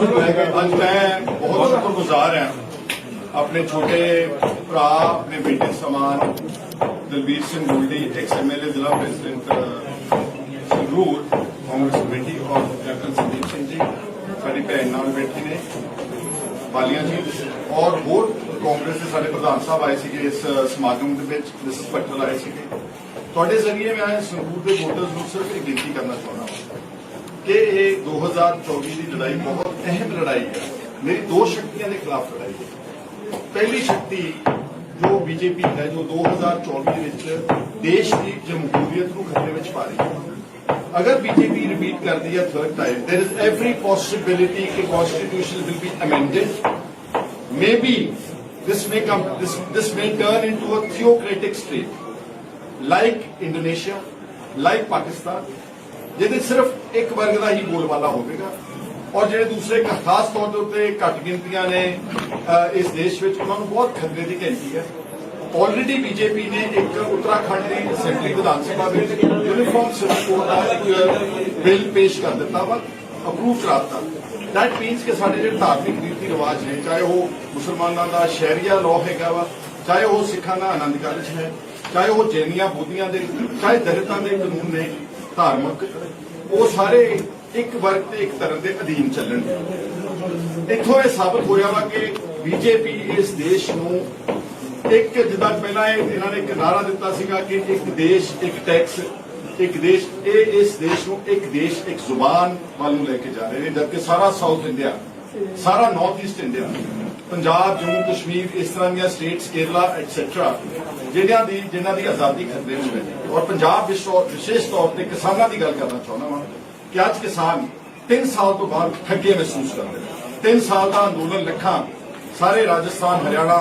ਅੱਜ ਮੈਂ ਬਹੁਤ ਸ਼ੁਕਰਗੁਜ਼ਾਰ ਹਾਂ ਆਪਣੇ ਛੋਟੇ ਭਰਾ ਆਪਣੇ ਬੇਟੇ ਸਮਾਨ ਦਲਬੀਰ ਸਿੰਘ ਗੋਲਡੀ ਐਕਸ ਐਮਐਲਏ ਜ਼ਿਲ੍ਹਾ ਪ੍ਰੈਜ਼ੀਡੈਂਟ ਸੰਗਰੂਰ ਕਾਂਗਰਸ ਕਮੇਟੀ ਔਰ ਕੈਪਟਨ ਸੰਦੀਪ ਸਿੰਘ ਜੀ ਸਾਡੀ ਭੈਣ ਨਾਲ ਬੈਠੇ ਨੇ ਬਾਲੀਆਂ ਜੀ ਔਰ ਹੋਰ ਕਾਂਗਰਸ ਦੇ ਸਾਡੇ ਪ੍ਰਧਾਨ ਸਾਹਿਬ ਆਏ ਸੀਗੇ ਇਸ ਸਮਾਗਮ ਦੇ ਵਿੱਚ, ਮਿਸਸ ਪਟਲ ਆਏ ਸੀਗੇ। ਤੁਹਾਡੇ ਜ਼ਰੀਏ ਮੈਂ ਸੰਗਰੂਰ ਦੇ ਵੋਟਰਸ ਨੂੰ ਸਿਰਫ ਇਹ ਬੇਨਤੀ ਕਰਨਾ ਚਾਹੁੰਦਾ ਹਾਂ ਕਿ ਇਹ 2024 ਦੀ ਲੜਾਈ ਬਹੁਤ ਅਹਿਮ ਲੜਾਈ ਹੈ ਮੇਰੀ ਦੋ ਸ਼ਕਤੀਆਂ ਦੇ ਖਿਲਾਫ ਲੜਾਈ ਹੈ ਪਹਿਲੀ ਸ਼ਕਤੀ ਜੋ ਬੀਜੇਪੀ ਹੈ ਜੋ 2024 ਦੇ ਵਿੱਚ ਦੇਸ਼ ਦੀ ਜਮਹੂਰੀਅਤ ਨੂੰ ਖਤਰੇ ਵਿੱਚ ਪਾ ਰਹੀ ਹੈ ਅਗਰ ਬੀਜੇਪੀ ਰਿਪੀਟ ਕਰਦੀ ਹੈ third time there is every possibility ਕਿ constitution will be amended maybe this may come this this may turn into a theocratic state like Indonesia like Pakistan ਜਿਹਦੇ ਸਿਰਫ ਇੱਕ ਵਰਗ ਦਾ ਹੀ ਬੋਲਬਾਲਾ ਹੋਵੇਗਾ। ਔਰ ਜਿਹੜੇ ਦੂਸਰੇ ਖਾਸ ਤੌਰ ਦੇ ਉੱਤੇ ਘੱਟ ਗਿਣਤੀਆਂ ਨੇ ਇਸ ਦੇਸ਼ ਵਿੱਚ, ਉਹਨਾਂ ਨੂੰ ਬਹੁਤ ਖਤਰੇ ਦੀ ਘੰਟੀ ਹੈ। ਆਲਰੇਡੀ ਬੀਜੇਪੀ ਨੇ ਇੱਕ ਉੱਤਰਾਖੰਡ ਦੀ ਅਸੈਂਬਲੀ ਵਿਧਾਨ ਸਭਾ ਵਿੱਚ ਯੂਨੀਫਾਰਮ ਸਿਵਲ ਕੋਡ ਦਾ ਇੱਕ ਬਿੱਲ ਪੇਸ਼ ਕਰ ਦਿੱਤਾ ਵਾ ਅਪਰੂਵ ਕਰਾ ਦਿੱਤਾ। ਦੈਟ ਮੀਨਸ ਕਿ ਸਾਡੇ ਜਿਹੜੇ ਧਾਰਮਿਕ ਰੀਤੀ ਰਿਵਾਜ ਨੇ, ਚਾਹੇ ਉਹ ਮੁਸਲਮਾਨਾਂ ਦਾ ਸ਼ਹਿਰੀਆ ਲਾਅ ਹੈਗਾ ਵਾ, ਚਾਹੇ ਉਹ ਸਿੱਖਾਂ ਦਾ ਆਨੰਦ ਕਾਰਜ ਹੈ, ਚਾਹੇ ਉਹ ਜੈਨੀਆਂ ਬੋਧੀਆਂ ਦੇ, ਚਾਹੇ ਦਲਿਤਾਂ ਦੇ ਕਾਨੂੰਨ ਨੇ ਧਾਰਮਿਕ, ਉਹ ਸਾਰੇ ਇੱਕ ਵਰਗ ਤੇ ਇੱਕ ਧਰਮ ਦੇ ਅਧੀਨ ਚੱਲਣਗੇ ਇੱਥੋਂ ਇਹ ਸਾਬਤ ਹੋਇਆ ਵਾ ਕਿ ਬੀਜੇਪੀ ਇਸ ਦੇਸ਼ ਨੂੰ ਇੱਕ, ਜਿੱਦਾਂ ਪਹਿਲਾਂ ਇਹ ਇਹਨਾਂ ਨੇ ਇੱਕ ਨਾਰਾ ਦਿੱਤਾ ਸੀਗਾ ਕਿ ਇੱਕ ਦੇਸ਼, ਇੱਕ ਟੈਕਸ, ਇੱਕ ਦੇਸ਼, ਇਹ ਇਸ ਦੇਸ਼ ਨੂੰ ਇੱਕ ਦੇਸ਼, ਇੱਕ ਜ਼ੁਬਾਨ ਵੱਲ ਨੂੰ ਲੈ ਕੇ ਜਾ ਰਹੇ ਨੇ, ਜਦਕਿ ਸਾਰਾ ਸਾਊਥ ਇੰਡੀਆ ਸਾਰਾ North East India Punjab, Jammu, Kashmir, ਇਸ ਤਰ੍ਹਾਂ ਦੀਆਂ ਸਟੇਟਸ ਕੇਰਲਾ ਐਟਸੈਟਰਾ ਜਿਹੜਿਆਂ ਦੀ ਜਿਨ੍ਹਾਂ ਦੀ ਆਜ਼ਾਦੀ ਖਤਰੇ ਵਿੱਚ ਹੈ ਔਰ ਪੰਜਾਬ ਵਿਸ਼ੇਸ਼ ਤੌਰ ਤੇ ਕਿਸਾਨਾਂ ਦੀ ਗੱਲ ਕਰਨਾ ਚਾਹੁੰਦਾ ਹਾਂ ਕਿ ਅੱਜ ਕਿਸਾਨ 3 ਸਾਲ ਤੋਂ ਬਾਅਦ ਠੱਗੇ ਮਹਿਸੂਸ ਕਰਦੇ ਨੇ। 3 ਸਾਲ ਦਾ ਅੰਦੋਲਨ ਲੱਖਾਂ ਸਾਰੇ ਰਾਜਸਥਾਨ, ਹਰਿਆਣਾ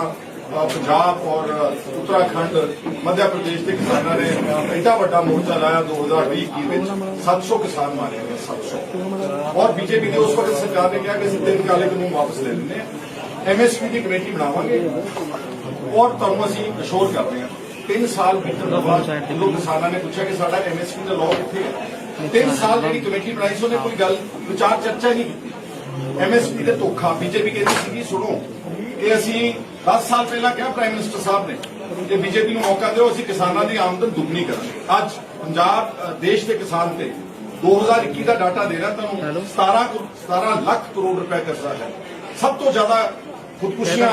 ਪੰਜਾਬ ਔਰ ਉੱਤਰਾਖੰਡ, ਮੱਧ ਪ੍ਰਦੇਸ਼ ਦੇ ਕਿਸਾਨਾਂ ਨੇ ਐਡਾ ਵੱਡਾ ਮੋਰਚਾ ਲਾਇਆ 2020 ਕੀ ਵਿੱਚ। 700 ਕਿਸਾਨ ਮਾਰੇ ਗਏ 700 ਔਰ ਬੀਜੇਪੀ ਨੇ ਉਸ ਵਕਤ ਸਰਕਾਰ ਨੇ ਕਿਹਾ ਕਿ ਅਸੀਂ ਤਿੰਨ ਕਾਲੇ ਕਾਨੂੰਨ ਵਾਪਸ ਲੈ ਲੈਂਦੇ ਹਾਂ। ਐਮਐਸਪੀ ਦੀ ਕਮੇਟੀ ਬਣਾਵਾਂਗੇ। ਔਰ ਤੁਹਾਨੂੰ ਅਸੀਂ ਅਸ਼ੋਰ ਕਰਦੇ ਹਾਂ। 3 ਸਾਲ ਬੀਤਣ ਤੋਂ ਬਾਅਦ ਜਦੋਂ ਕਿਸਾਨਾਂ ਨੇ ਪੁੱਛਿਆ ਕਿ ਸਾਡਾ ਐਮਐਸਪੀ ਦਾ ਲਾਅ ਕਿੱਥੇ ਹੈ? 3 ਸਾਲ ਜਿਹੜੀ ਕਮੇਟੀ ਬਣਾਈ ਸੀ ਉਹਨੇ ਕੋਈ ਗੱਲ ਵਿਚਾਰ ਚਰਚਾ ਨਹੀਂ ਕੀਤੀ। ਐਮਐਸਪੀ ਦੇ ਧੋਖਾ ਬੀਜੇਪੀ ਕਹਿੰਦੀ ਸੀਗੀ ਸੁਣੋ ਕਿ ਅਸੀਂ 10 ਸਾਲ ਪਹਿਲਾਂ ਕਿਹਾ ਪ੍ਰਾਈਮ ਮਿਨਿਸਟਰ ਸਾਹਿਬ ਨੇ ਕਿ ਬੀਜੇਪੀ ਨੂੰ ਮੌਕਾ ਦਿਓ ਅਸੀਂ ਕਿਸਾਨਾਂ ਦੀ ਆਮਦਨ ਦੁੱਗਣੀ ਕਰਾਂਗੇ। ਅੱਜ ਪੰਜਾਬ ਦੇਸ਼ ਦੇ ਕਿਸਾਨ ਤੇ 2021 ਦਾ ਡਾਟਾ ਦੇ ਰਿਹਾ ਤੁਹਾਨੂੰ 17 ਕਰੋ- 17 ਲੱਖ ਕਰੋੜ ਰੁਪਏ ਕਰਜ਼ਾ ਹੈ। ਸਭ ਤੋਂ ਜ਼ਿਆਦਾ ਖੁਦਕੁਸ਼ੀਆਂ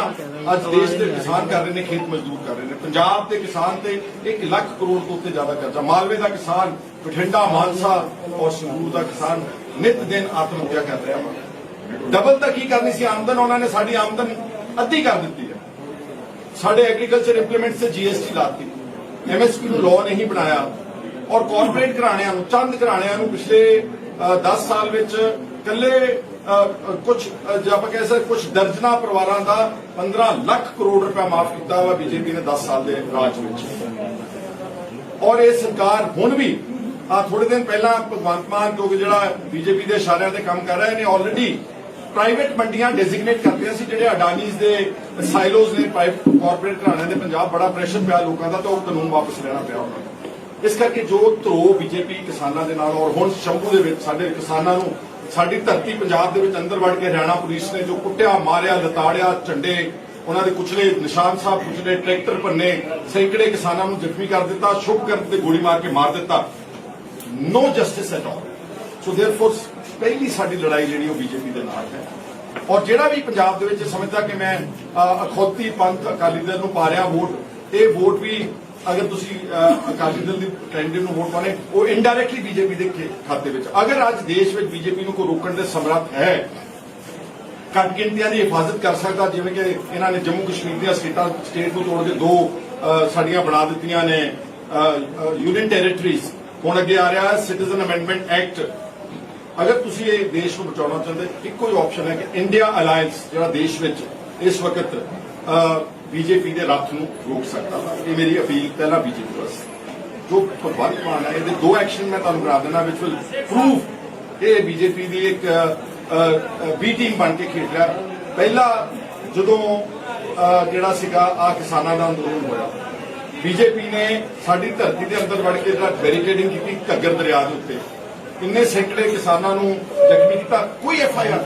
ਅੱਜ ਦੇਸ਼ ਦੇ ਕਿਸਾਨ ਕਰ ਰਹੇ ਨੇ, ਖੇਤ ਮਜ਼ਦੂਰ ਕਰ ਰਹੇ ਨੇ। ਪੰਜਾਬ ਦੇ ਕਿਸਾਨ ਤੇ 1 ਲੱਖ ਕਰੋੜ ਤੋਂ ਉੱਤੇ ਜ਼ਿਆਦਾ ਕਰਜ਼ਾ। ਮਾਲਵੇ ਦਾ ਕਿਸਾਨ, ਬਠਿੰਡਾ ਮਾਨਸਾ ਔਰ ਸੰਗਰੂਰ ਦਾ ਕਿਸਾਨ ਨਿਤ ਦਿਨ ਆਤਮ ਹੱਤਿਆ ਕਰ ਰਿਹਾ ਵਾ। ਡਬਲ ਤਾਂ ਕੀ ਕਰਨੀ ਸੀ? ਆਮਦਨ, ਉਹਨਾਂ ਨੇ ਸਾਡੀ ਆਮਦਨ ਅੱਧੀ ਕਰ ਦਿੱਤੀ ਹੈ। ਸਾਡੇ ਐਗਰੀਕਲਚਰ ਇੰਪਲੀਮੈਂਟਸ ਤੇ ਜੀਐਸਟੀ ਲਾਤੀ। ਐਮਐਸਪੀ ਨੂੰ ਲਾਅ ਨਹੀਂ ਬਣਾਇਆ ਔਰ ਕਾਰਪੋਰੇਟ ਘਰਾਣਿਆਂ ਨੂੰ, ਚੰਦ ਘਰਾਣਿਆਂ ਨੂੰ ਪਿਛਲੇ 10 ਸਾਲ ਵਿੱਚ ਕੱਲੇ ਕੁਝ ਜੇ ਆਪਾਂ ਕਹਿ ਸਕਦੇ ਕੁਝ ਦਰਜਨਾ ਪਰਿਵਾਰਾਂ ਦਾ 15 ਲੱਖ ਕਰੋੜ ਰੁਪਏ ਮਾਫ ਕੀਤਾ ਵਾ ਬੀਜੇਪੀ ਨੇ 10 ਸਾਲ ਦੇ ਰਾਜ ਵਿੱਚ। ਔਰ ਇਹ ਸਰਕਾਰ ਹੁਣ ਵੀ ਆ ਥੋੜੇ ਦਿਨ ਪਹਿਲਾਂ ਭਗਵੰਤ ਮਾਨ ਜੋ ਕਿ ਜਿਹੜਾ ਬੀਜੇਪੀ ਦੇ ਇਸ਼ਾਰਿਆਂ ਤੇ ਕੰਮ ਕਰ ਰਿਹਾ ਨੇ ਆਲਰੇਡੀ ਪ੍ਰਾਈਵੇਟ ਮੰਡੀਆਂ ਡੈਜ਼ਿਗਨੇਟ ਕਰਦੀਆਂ ਸੀ, ਜਿਹੜੇ ਅਡਾਨੀਜ਼ ਦੇ ਸਾਈਲੋਜ਼ ਨੇ ਪ੍ਰਾਈਵੇਟ ਕਾਰਪੋਰੇਟ ਘਰਾਣਿਆਂ ਦੇ ਪੰਜਾਬ ਬੜਾ ਪ੍ਰੈਸ਼ਰ ਪਿਆ ਲੋਕਾਂ ਦਾ, ਤਾਂ ਉਹ ਕਾਨੂੰਨ ਵਾਪਸ ਲੈਣਾ ਪਿਆ ਉਹਨਾਂ ਇਸ ਕਰਕੇ ਜੋ ਧਰੋ ਬੀਜੇਪੀ ਕਿਸਾਨਾਂ ਦੇ ਨਾਲ ਔਰ ਹੁਣ ਸ਼ੰਭੂ ਦੇ ਵਿੱਚ ਸਾਡੇ ਕਿਸਾਨਾਂ ਨੂੰ ਸਾਡੀ ਧਰਤੀ ਪੰਜਾਬ ਦੇ ਵਿੱਚ ਅੰਦਰ ਵੜ ਕੇ ਹਰਿਆਣਾ ਪੁਲਿਸ ਨੇ ਜੋ ਕੁੱਟਿਆ ਮਾਰਿਆ ਲਤਾੜਿਆ ਝੰਡੇ ਉਹਨਾਂ ਦੇ ਕੁਚਲੇ ਨਿਸ਼ਾਨ ਸਾਹਿਬ ਕੁਚਲੇ ਟਰੈਕਟਰ ਭੰਨੇ ਸੈਂਕੜੇ ਕਿਸਾਨਾਂ ਨੂੰ ਜ਼ਖਮੀ ਕਰ ਦਿੱਤਾ ਸ਼ੁਭ ਕਰਨ ਤੇ ਗੋਲੀ ਮਾਰ ਕੇ ਮਾਰ ਦਿੱਤਾ no justice at all so therefore ਪਹਿਲੀ ਸਾਡੀ ਲੜਾਈ ਜਿਹੜੀ ਉਹ ਬੀਜੇਪੀ ਦੇ ਨਾਲ ਹੈ ਔਰ ਜਿਹੜਾ ਵੀ ਪੰਜਾਬ ਦੇ ਵਿੱਚ ਸਮਝਦਾ ਕਿ ਮੈਂ ਅ, ਅਖੌਤੀ ਪੰਥ ਅਕਾਲੀ ਦਲ ਨੂੰ ਪਾ ਰਿਹਾ ਵੋਟ ਇਹ ਵੋਟ ਵੀ ਅਗਰ ਤੁਸੀਂ ਅਕਾਲੀ ਦਲ ਦੀ ਕੈਂਡੀਡੇਟ ਨੂੰ ਵੋਟ ਪਾਣੇ ਉਹ ਇਨਡਾਇਰੈਕਟਲੀ ਬੀਜੇਪੀ ਦੇ ਖਾਤੇ ਵਿੱਚ। ਅਗਰ ਅੱਜ ਦੇਸ਼ ਵਿੱਚ ਬੀਜੇਪੀ ਨੂੰ ਕੋਈ ਰੋਕਣ ਦੇ ਸਮਰੱਥ ਹੈ, ਘੱਟ ਗਿਣਤੀਆਂ ਦੀ ਹਿਫਾਜ਼ਤ ਕਰ ਸਕਦਾ, ਜਿਵੇਂ ਕਿ ਇਹਨਾਂ ਨੇ ਜੰਮੂ ਕਸ਼ਮੀਰ ਦੀਆਂ ਸਟੇਟਾਂ ਸਟੇਟ ਨੂੰ ਤੋੜ ਕੇ ਦੋ ਸਾਡੀਆਂ ਬਣਾ ਦਿੱਤੀਆਂ ਨੇ ਯੂਨੀਅਨ ਟੈਰੀਟਰੀਜ਼ ਹੁਣ ਅੱਗੇ ਆ ਰਿਹਾ ਸਿਟੀਜ਼ਨ ਅਮੈਂਡਮੈਂਟ ਐਕਟ ਅਗਰ ਤੁਸੀਂ ਇਹ ਦੇਸ਼ ਨੂੰ ਬਚਾਉਣਾ ਚਾਹੁੰਦੇ, ਇੱਕੋ ਹੀ ਆਪਸ਼ਨ ਹੈ ਕਿ ਇੰਡੀਆ ਅਲਾਈਅੰਸ ਜਿਹੜਾ ਦੇਸ਼ ਵਿੱਚ ਇਸ ਵਕਤ ਬੀਜੇਪੀ ਦੇ ਰੱਥ ਨੂੰ ਰੋਕ ਸਕਦਾ ਵਾ। ਇਹ ਮੇਰੀ ਅਪੀਲ ਪਹਿਲਾਂ ਬੀਜੇਪੀ ਵਾਸਤੇ ਜੋ ਭਗਵੰਤ ਮਾਨ ਹੈ ਇਹਦੇ ਦੋ ਐਕਸ਼ਨ ਮੈਂ ਤੁਹਾਨੂੰ ਕਰਾ ਦੇਣਾ ਵਿਚ ਵਿਲ ਪ੍ਰੂਵ ਇਹ ਬੀਜੇਪੀ ਦੀ ਇੱਕ ਬੀ ਟੀਮ ਬਣ ਕੇ ਖੇਡ ਰਿਹਾ। ਪਹਿਲਾ ਜਦੋਂ ਜਿਹੜਾ ਸੀਗਾ ਆ ਕਿਸਾਨਾਂ ਦਾ ਅੰਦੋਲਨ ਹੋਇਆ, ਬੀਜੇਪੀ ਨੇ ਸਾਡੀ ਧਰਤੀ ਦੇ ਅੰਦਰ ਵੜ ਕੇ ਜਿਹੜਾ ਬੈਰੀਕੇਡਿੰਗ ਕੀਤੀ ਘੱਗਰ ਦਰਿਆ ਦੇ ਉੱਤੇ। ਕਿੰਨੇ ਸੈਂਕੜੇ ਕਿਸਾਨਾਂ ਨੂੰ ਜ਼ਖਮੀ ਕੀਤਾ, ਕੋਈ ਐਫ ਆਈ ਆਰ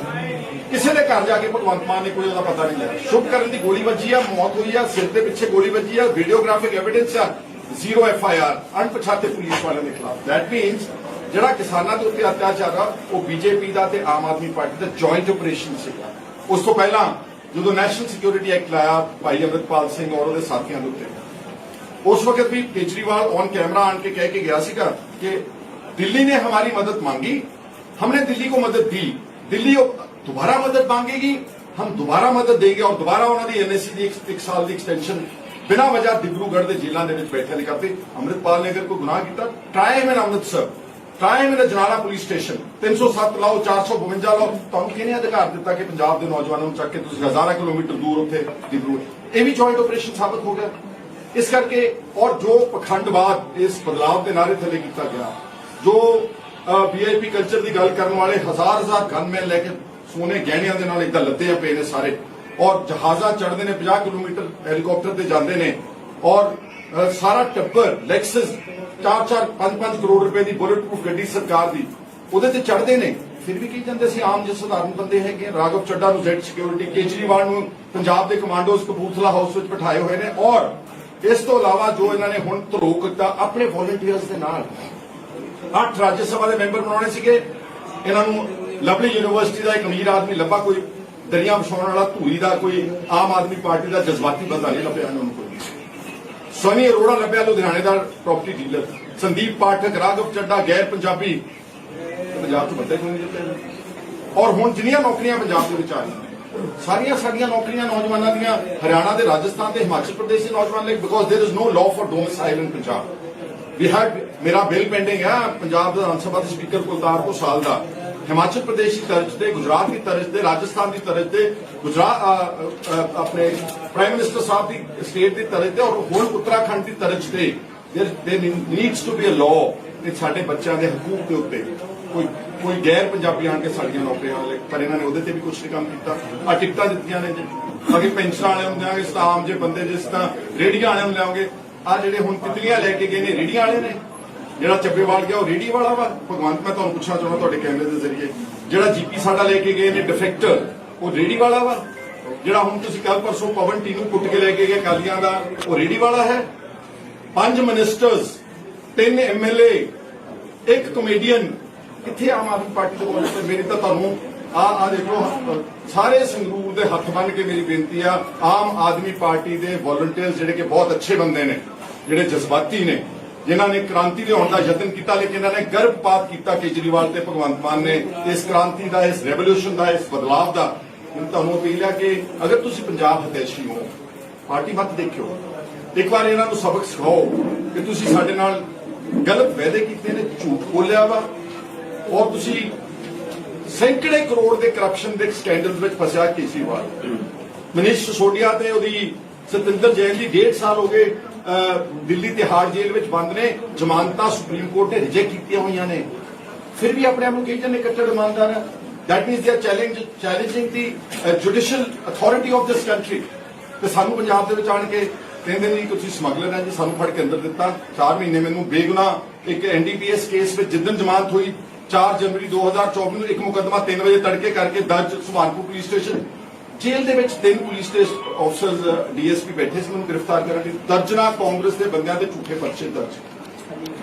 ਕਿਸੇ ਦੇ ਘਰ ਜਾ ਕੇ ਭਗਵੰਤ ਮਾਨ ਨੇ ਕੋਈ ਉਹਦਾ ਪਤਾ ਨਹੀਂ ਲਿਆ ਸ਼ੁਭ ਕਰਨ ਦੀ ਗੋਲੀ ਵੱਜੀ ਆ ਮੌਤ ਹੋਈ ਆ ਸਿਰ ਦੇ ਪਿੱਛੇ ਗੋਲੀ ਵੱਜੀ ਆ ਵੀਡੀਓਗ੍ਰਾਫਿਕ ਐਵੀਡੈਂਸ ਆ ਜ਼ੀਰੋ ਐਫ ਆਈ ਆਰ ਅਣਪਛਾਤੇ ਪੁਲਿਸ ਵਾਲਿਆਂ ਦੇ ਖਿਲਾਫ ਦੈਟ ਮੀਨਸ ਜਿਹੜਾ ਕਿਸਾਨਾਂ ਦੇ ਉੱਤੇ ਅਤਿਆਚਾਰ ਆ ਉਹ ਬੀਜੇਪੀ ਦਾ ਤੇ ਆਮ ਆਦਮੀ ਪਾਰਟੀ ਦਾ ਜੁਆਇੰਟ ਆਪਰੇਸ਼ਨ ਸੀਗਾ ਉਸ ਤੋਂ ਪਹਿਲਾਂ ਜਦੋਂ ਨੈਸ਼ਨਲ ਸਿਕਿਉਰਿਟੀ ਐਕਟ ਲਾਇਆ ਭਾਈ ਅਮਰਿਤਪਾਲ ਸਿੰਘ ਔਰ ਉਹਦੇ ਸਾਥੀਆਂ ਦੇ ਉੱਤੇ ਉਸ ਵਕਤ ਵੀ ਕੇਜਰੀਵਾਲ ਔਨ ਕੈਮਰਾ ਆਣ ਕੇ ਕਹਿ ਕੇ ਗਿਆ ਸੀਗਾ ਕਿ दिल्ली ने हमारी मदद मांगी हमने दिल्ली को मदद दी दिल्ली ਦੁਬਾਰਾ ਮਦਦ ਮੰਗੇਗੀ ਹਮ ਦੁਬਾਰਾ ਮਦਦ ਦੇਗੇ ਔਰ ਦੁਬਾਰਾ ਉਹਨਾਂ ਦੀ ਐਨਐਸਸੀ ਦੀ 1 ਸਾਲ ਦੀ ਐਕਸਟੈਂਸ਼ਨ ਬਿਨਾ ਵਜ੍ਹਾ ਡਿਬਰੂਗੜ੍ਹ ਦੇ ਜੇਲ੍ਹਾਂ ਦੇ ਵਿੱਚ ਬੈਠੇ ਨੇ ਕਰਦੇ ਅਮਰਿਤਪਾਲ ਨੇ ਅਗਰ ਕੋਈ ਗੁਨਾਹ ਕੀਤਾ ਟ੍ਰਾਈ ਮੈਂ ਅੰਮ੍ਰਿਤਸਰ ਟ੍ਰਾਈ ਮੈਂ ਜਨਾਲਾ ਪੁਲਿਸ ਸਟੇਸ਼ਨ 307 ਲਾਓ 452 ਲਾਓ ਤੁਹਾਨੂੰ ਕਿਹਨੇ ਅਧਿਕਾਰ ਦਿੱਤਾ ਕਿ ਪੰਜਾਬ ਦੇ ਨੌਜਵਾਨਾਂ ਨੂੰ ਚੱਕ ਕੇ ਤੁਸੀਂ ਹਜ਼ਾਰਾਂ ਕਿਲੋਮੀਟਰ ਦੂਰ ਉੱਥੇ ਡਿਬਰੂਗੜ੍ਹ ਇਹ ਵੀ ਜੁਆਇੰਟ ਆਪਰੇਸ਼ਨ ਸਾਬਤ ਹੋ ਗਿਆ ਇਸ ਕਰਕੇ ਔਰ ਜੋ ਪਖੰਡਵਾਦ ਇਸ ਬਦਲਾਅ ਦੇ ਨਾਰੇ ਥੱਲੇ ਕੀਤਾ ਗਿਆ ਜੋ ਵੀਆਈਪੀ ਕਲਚਰ ਦੀ ਗੱਲ ਕਰਨ ਵਾਲੇ ਹਜ਼ਾਰ ਹਜ਼ਾਰ ਗਨਮੈਨ ਲੈ ਕੇ ਸੋਨੇ ਗਹਿਣਿਆਂ ਦੇ ਨਾਲ ਇਦਾਂ ਲੱਦੇ ਪਏ ਨੇ ਸਾਰੇ। ਔਰ ਜਹਾਜ਼ਾਂ ਚੜਦੇ ਨੇ 50 ਕਿਲੋਮੀਟਰ ਹੈਲੀਕਾਪਟਰ ਤੇ ਜਾਂਦੇ ਨੇ। ਔਰ ਸਾਰਾ ਟੱਬਰ ਲੈਕਸਸ 4-4 5-5 ਕਰੋੜ ਰੁਪਏ ਦੀ ਬੁਲਟ ਪ੍ਰੂਫ ਗੱਡੀ ਸਰਕਾਰ ਦੀ, ਉਹਦੇ ਤੇ ਚੜ੍ਹਦੇ ਨੇ। ਫਿਰ ਵੀ ਕੀ ਜਾਂਦੇ ਸੀ ਆਮ ਜਿਹੇ ਸਧਾਰਨ ਬੰਦੇ ਹੈਗੇ ਆ। ਰਾਘਵ ਚੱਡਾ ਨੂੰ ਜ਼ੈਡ ਸਿਕਿਉਰਿਟੀ ਕੇਜਰੀਵਾਲ ਨੂੰ ਪੰਜਾਬ ਦੇ ਕਮਾਂਡੋਜ਼ ਕਪੂਰਥਲਾ ਹਾਊਸ ਵਿੱਚ ਬਿਠਾਏ ਹੋਏ ਨੇ। ਔਰ, ਇਸ ਤੋਂ ਇਲਾਵਾ ਜੋ ਇਹਨਾਂ ਨੇ ਹੁਣ ਧਰੋ ਕੀਤਾ, ਆਪਣੇ ਵੋਲੰਟੀਅਰਸ ਦੇ ਨਾਲ, ਅੱਠ ਰਾਜ ਸਭਾ ਦੇ ਮੈਂਬਰ ਬਣਾਉਣੇ ਸੀਗੇ। ਇਹਨਾਂ ਨੂੰ ਲਵਲੀ ਯੂਨੀਵਰਸਿਟੀ ਦਾ ਇੱਕ ਅਮੀਰ ਆਦਮੀ ਲੱਭਾ ਕੋਈ ਦਰਿਆ ਵਿਛਾਉਣ ਵਾਲਾ, ਧੂਰੀ ਦਾ ਕੋਈ ਆਮ ਆਦਮੀ ਪਾਰਟੀ ਦਾ ਜਜ਼ਬਾਤੀ ਬੰਦਾ ਨਹੀਂ ਲੱਭਿਆ ਉਹਨਾਂ ਨੂੰ ਕੋਈ। ਸੋਨੀ ਅਰੋੜਾ ਲੱਭਿਆ, ਲੁਧਿਆਣੇ ਦਾ ਪ੍ਰਾਪਰਟੀ ਡੀਲਰ ਸੰਦੀਪ ਪਾਠਕ, ਰਾਘਵ ਚੱਡਾ, ਗੈਰ ਪੰਜਾਬੀ। ਪੰਜਾਬ ਤੋਂ ਬੰਦੇ ਕੋਈ ਨਹੀਂ ਔਰ ਹੁਣ ਜਿੰਨੀਆਂ ਨੌਕਰੀਆਂ ਪੰਜਾਬ ਦੇ ਵਿੱਚ ਆ ਸਾਰੀਆਂ ਸਾਡੀਆਂ ਨੌਕਰੀਆਂ ਨੌਜਵਾਨਾਂ ਦੀਆਂ ਹਰਿਆਣਾ ਦੇ ਰਾਜਸਥਾਨ ਤੇ ਹਿਮਾਚਲ ਪ੍ਰਦੇਸ਼ ਦੇ ਨੌਜਵਾਨ ਲਈ because there is no law for domicile in Punjab we had ਮੇਰਾ ਬਿੱਲ ਪੈਂਡਿੰਗ ਹੈ ਪੰਜਾਬ ਦਾ ਵਿਧਾਨ ਸਭਾ ਦੇ ਸਪੀਕਰ ਕੁਲਤਾਰ ਕੋ ਸਾਲ ਦਾ। ਹਿਮਾਚਲ ਪ੍ਰਦੇਸ਼ ਦੀ ਤਰਜ਼ ਤੇ, ਗੁਜਰਾਤ ਦੀ ਤਰਜ਼ ਤੇ, ਰਾਜਸਥਾਨ ਦੀ ਤਰਜ਼ ਤੇ, ਗੁਜਰਾਤ ਆਪਣੇ ਪ੍ਰਾਈਮ ਮਿਨਿਸਟਰ ਸਾਹਿਬ ਦੀ ਸਟੇਟ ਦੀ ਤਰਜ਼ ਤੇ ਔਰ ਹੁਣ ਉੱਤਰਾਖੰਡ ਦੀ ਤਰਜ਼ ਤੇ। There needs to be a law ਤੇ ਸਾਡੇ ਬੱਚਿਆਂ ਦੇ ਹਕੂਕ ਦੇ ਉੱਤੇ। ਕੋਈ ਕੋਈ ਗੈਰ ਪੰਜਾਬੀ ਆਣ ਕੇ ਸਾਡੀਆਂ ਨੌਕਰੀਆਂ ਵਾਲੇ, ਪਰ ਇਹਨਾਂ ਨੇ ਉਹਦੇ ਤੇ ਵੀ ਕੁਝ ਨਹੀਂ ਕੰਮ ਕੀਤਾ। ਆ ਟਿਕਟਾਂ ਦਿੱਤੀਆਂ ਨੇ ਜੀ। ਅਗੇ ਪੈਨਸ਼ਨ ਵਾਲੇ ਹੁੰਦੇ ਤਾਂ ਆਮ ਜੇ ਬੰਦੇ ਜਿਸ ਤਰ੍ਹਾਂ ਰੇੜੀਆਂ ਵਾਲੇ ਨੂੰ ਲਿਆਉਂਗੇ ਆ ਜਿਹੜੇ ਹੁਣ ਤਿਤਲੀਆਂ ਲੈ ਕੇ ਗਏ ਨੇ ਰੇੜੀਆਂ ਵਾਲੇ ਨੇ। ਜਿਹੜਾ ਚੱਬੇਵਾਲ ਗਿਆ, ਉਹ ਰੇੜੀ ਵਾਲਾ ਵਾ। ਭਗਵੰਤ, ਮੈਂ ਤੁਹਾਨੂੰ ਪੁੱਛਣਾ ਚਾਹੁੰਦਾ ਤੁਹਾਡੇ ਕੈਮਰੇ ਦੇ ਜ਼ਰੀਏ। ਜਿਹੜਾ ਜੀਪੀ ਸਾਡਾ ਲੈ ਕੇ ਗਏ ਨੇ ਡਿਫੈਕਟਰ ਉਹ ਰੇੜੀ ਵਾਲਾ ਵਾ। ਜਿਹੜਾ ਹੁਣ ਤੁਸੀਂ ਕੱਲ ਪਰਸੋਂ ਪਵਨ ਟੀ ਨੂੰ ਕੁੱਟ ਕੇ ਲੈ ਕੇ ਗਏ ਕਾਲੀਆਂ ਦਾ, ਉਹ ਰੇੜੀ ਵਾਲਾ ਹੈ। ਪੰਜ ਮਿਨਿਸਟਰਸ ਤਿੰਨ ਐਮਐਲਏ ਇੱਕ ਕਮੇਡੀਅਨ ਕਿੱਥੇ ਆਮ ਆਦਮੀ ਪਾਰਟੀ ਦੇ ਕੋਲ? ਤੇ ਮੇਰੀ ਤਾਂ ਤੁਹਾਨੂੰ ਆ ਆ ਦੇਖੋ, ਸਾਰੇ ਸੰਗਰੂਰ ਦੇ ਹੱਥ ਬੰਨ ਕੇ ਮੇਰੀ ਬੇਨਤੀ ਆ, ਆਮ ਆਦਮੀ ਪਾਰਟੀ ਦੇ ਵੋਲੰਟੀਅਰਸ ਜਿਹੜੇ ਕਿ ਬਹੁਤ ਅੱਛੇ ਬੰਦੇ ਨੇ, ਜਿਹੜੇ ਜਜ਼ਬਾਤੀ ਨੇ ਜਿਨ੍ਹਾਂ ਨੇ ਕ੍ਰਾਂਤੀ ਲਿਆਉਣ ਦਾ ਯਤਨ ਕੀਤਾ ਲੇਕਿਨ ਇਹਨਾਂ ਨੇ ਗਰਭਪਾਤ ਕੀਤਾ ਕੇਜਰੀਵਾਲ ਤੇ ਭਗਵੰਤ ਮਾਨ ਨੇ। ਇਸ ਕ੍ਰਾਂਤੀ ਦਾ ਇਸ ਰੈਵੋਲੂਸ਼ਨ ਦਾ ਇਸ ਬਦਲਾਵ ਦਾ ਮੈਨੂੰ ਤੁਹਾਨੂੰ ਅਪੀਲ ਹੈ ਕਿ ਅਗਰ ਤੁਸੀਂ ਪੰਜਾਬ ਹਿਤੈਸ਼ੀ ਹੋ ਪਾਰਟੀ ਮਤ ਦੇਖਿਓ। ਇੱਕ ਵਾਰ ਇਹਨਾਂ ਨੂੰ ਸਬਕ ਸਿਖਾਓ ਕਿ ਤੁਸੀਂ ਸਾਡੇ ਨਾਲ ਗਲਤ ਵਾਅਦੇ ਕੀਤੇ ਨੇ ਝੂਠ ਬੋਲਿਆ ਵਾ ਔਰ ਤੁਸੀਂ ਸੈਂਕੜੇ ਕਰੋੜ ਦੇ ਕਰਪਸ਼ਨ ਦੇ ਸਕੈਂਡਲ ਵਿੱਚ ਫਸਿਆ ਕੇਜਰੀਵਾਲ। ਮਨੀਸ਼ ਸਿਸੋਦੀਆ ਤੇ ਉਹਦੀ ਸਤਿੰਦਰ ਜੈਨ ਦੀ 1.5 ਸਾਲ ਹੋ ਗਏ ਦਿੱਲੀ ਤਿਹਾੜ ਜੇਲ੍ਹ ਵਿੱਚ ਬੰਦ ਨੇ, ਜ਼ਮਾਨਤਾਂ ਸੁਪਰੀਮ ਕੋਰਟ ਨੇ ਰਿਜੈਕਟ ਕੀਤੀਆਂ ਹੋਈਆਂ ਨੇ। ਫਿਰ ਵੀ ਆਪਣੇ ਆਪ ਨੂੰ ਕਹੀ ਜਾਂਦੇ ਕੱਟੜ ਇਮਾਨਦਾਰ ਹੈ that means they are challenge challenging the judicial authority of this country ਤੇ ਸਾਨੂੰ ਪੰਜਾਬ ਦੇ ਵਿੱਚ ਆਣ ਕੇ ਕਹਿੰਦੇ ਨੇ ਤੁਸੀਂ ਸਮਗਲਰ ਹੈ ਜੀ, ਸਾਨੂੰ ਫੜ ਕੇ ਅੰਦਰ ਦਿੱਤਾ। 4 ਮਹੀਨੇ ਮੈਨੂੰ ਬੇਗੁਨਾਹ ਇੱਕ ਐਨਡੀਪੀਐਸ ਕੇਸ ਵਿੱਚ ਜਿੱਦਣ ਜ਼ਮਾਨਤ ਹੋਈ 4 ਜਨਵਰੀ 2024 ਨੂੰ ਇੱਕ ਮੁਕੱਦਮਾ 3 ਵਜੇ ਤੜਕੇ ਕਰਕੇ ਦਰਜ ਸੁਭਾਨਪੁਰ ਪੁਲਿਸ ਸਟੇਸ਼ਨ ਜੇਲ੍ਹ ਦੇ ਵਿੱਚ ਤਿੰਨ ਪੁਲਿਸ ਸਟੇਸ਼ਨ ਅਫਸਰਸ ਡੀਐਸਪੀ ਬੈਠੇ ਸੀ ਮੈਨੂੰ ਗ੍ਰਿਫਤਾਰ ਕਰਨ ਲਈ। ਦਰਜਨਾ ਕਾਂਗਰਸ ਦੇ ਬੰਦਿਆਂ ਦੇ ਝੂਠੇ ਪਰਚੇ ਦਰਜ।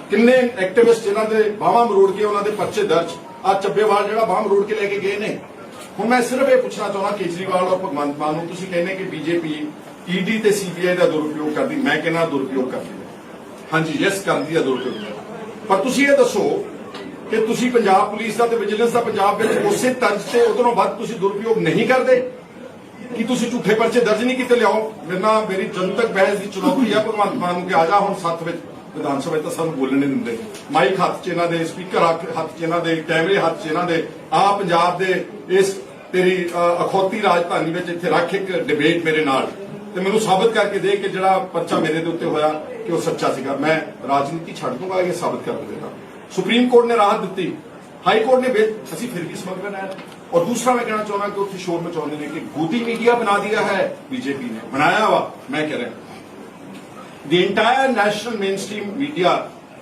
ਕਿੰਨੇ ਐਕਟਿਵਿਸਟ ਜਿਨ੍ਹਾਂ ਦੇ ਬਾਹਾਂ ਮਰੋੜ ਕੇ ਉਹਨਾਂ ਦੇ ਪਰਚੇ ਦਰਜ। ਆ ਚੱਬੇਵਾਲ ਜਿਹੜਾ ਬਾਹਾਂ ਮਰੋੜ ਕੇ ਲੈ ਕੇ ਗਏ ਨੇ। ਹੁਣ ਮੈਂ ਸਿਰਫ ਇਹ ਪੁੱਛਣਾ ਚਾਹੁੰਦਾ, ਕੇਜਰੀਵਾਲ ਔਰ ਭਗਵੰਤ ਮਾਨ ਨੂੰ ਤੁਸੀਂ ਕਹਿੰਦੇ ਕਿ ਬੀਜੇਪੀ ਈਡੀ ਤੇ ਸੀਬੀਆਈ ਦਾ ਦੁਰਉਪਯੋਗ ਕਰਦੀ। ਮੈਂ ਕਹਿੰਦਾ ਦੁਰਉਪਯੋਗ ਕਰਦੀ ਹੈ। ਹਾਂਜੀ ਯੈਸ ਕਰਦੀ ਹੈ ਦੁਰਉਪਯੋਗ। ਪਰ ਤੁਸੀਂ ਇਹ ਦੱਸੋ ਕਿ ਤੁਸੀਂ ਪੰਜਾਬ ਪੁਲਿਸ ਦਾ ਤੇ ਵਿਜੀਲੈਂਸ ਦਾ ਪੰਜਾਬ ਵਿੱਚ ਉਸੇ ਤਰਜ਼ ਤੇ ਉਧਰੋਂ ਵੱਧ ਤੁਸੀਂ ਦੁਰਉਪਯੋਗ ਨਹੀਂ ਕਰਦੇ? ਕੀ ਤੁਸੀਂ ਝੂਠੇ ਪਰਚੇ ਦਰਜ ਨਹੀਂ ਕੀਤੇ, ਲਿਆਓ। ਮੇਰੇ ਨਾਲ ਮੇਰੀ ਜਨਤਕ ਬਹਿਸ ਦੀ ਚੁਣੌਤੀ ਆ, ਭਗਵੰਤ ਮਾਨ ਨੂੰ ਕਿ ਆ ਜਾ, ਹੁਣ ਸੱਤ ਵਿੱਚ ਵਿਧਾਨ ਸਭਾ ਤਾਂ ਸਾਨੂੰ ਬੋਲਣ ਨਹੀਂ ਦਿੰਦੇ। ਮਾਈਕ ਹੱਥ 'ਚ ਇਹਨਾਂ ਦੇ, ਸਪੀਕਰ ਹੱਥ 'ਚ ਇਹਨਾਂ ਦੇ, ਕੈਮਰੇ ਹੱਥ 'ਚ ਇਹਨਾਂ ਦੇ। ਆ ਪੰਜਾਬ ਦੇ ਇਸ ਤੇਰੀ ਅਖੌਤੀ ਰਾਜਧਾਨੀ ਵਿੱਚ ਇੱਥੇ ਰੱਖ ਇੱਕ ਡਿਬੇਟ ਮੇਰੇ ਨਾਲ। ਤੇ ਮੈਨੂੰ ਸਾਬਤ ਕਰਕੇ ਦੇ ਕਿ ਜਿਹੜਾ ਪਰਚਾ ਮੇਰੇ ਦੇ ਉੱਤੇ ਹੋਇਆ, ਕਿ ਉਹ ਸੱਚਾ ਸੀਗਾ। ਮੈਂ ਰਾਜਨੀਤੀ ਛੱਡ ਦੂੰਗਾ, ਇਹ ਸਾਬਤ ਕਰ ਦੇਵੇਗਾ ਸੁਪਰੀਮ ਕੋਰਟ ਨੇ ਰਾਹਤ ਦਿੱਤੀ। ਹਾਈ ਕੋਰਟ ਨੇ ਅਸੀਂ ਫਿਰ ਵੀ ਸਮਗਲਰ ਹੈ ਔਰ ਦੂਸਰਾ ਮੈਂ ਕਹਿਣਾ ਚਾਹੁੰਦਾ ਕਿ ਉੱਥੇ ਸ਼ੋਰ ਮਚਾਉਂਦੇ ਨੇ ਕਿ ਗੋਦੀ ਮੀਡੀਆ ਬਣਾ ਦਿਆ ਹੈ ਬੀਜੇਪੀ ਨੇ ਬਣਾਇਆ ਵਾ ਮੈਂ ਕਹਿ ਰਿਹਾ The entire national mainstream media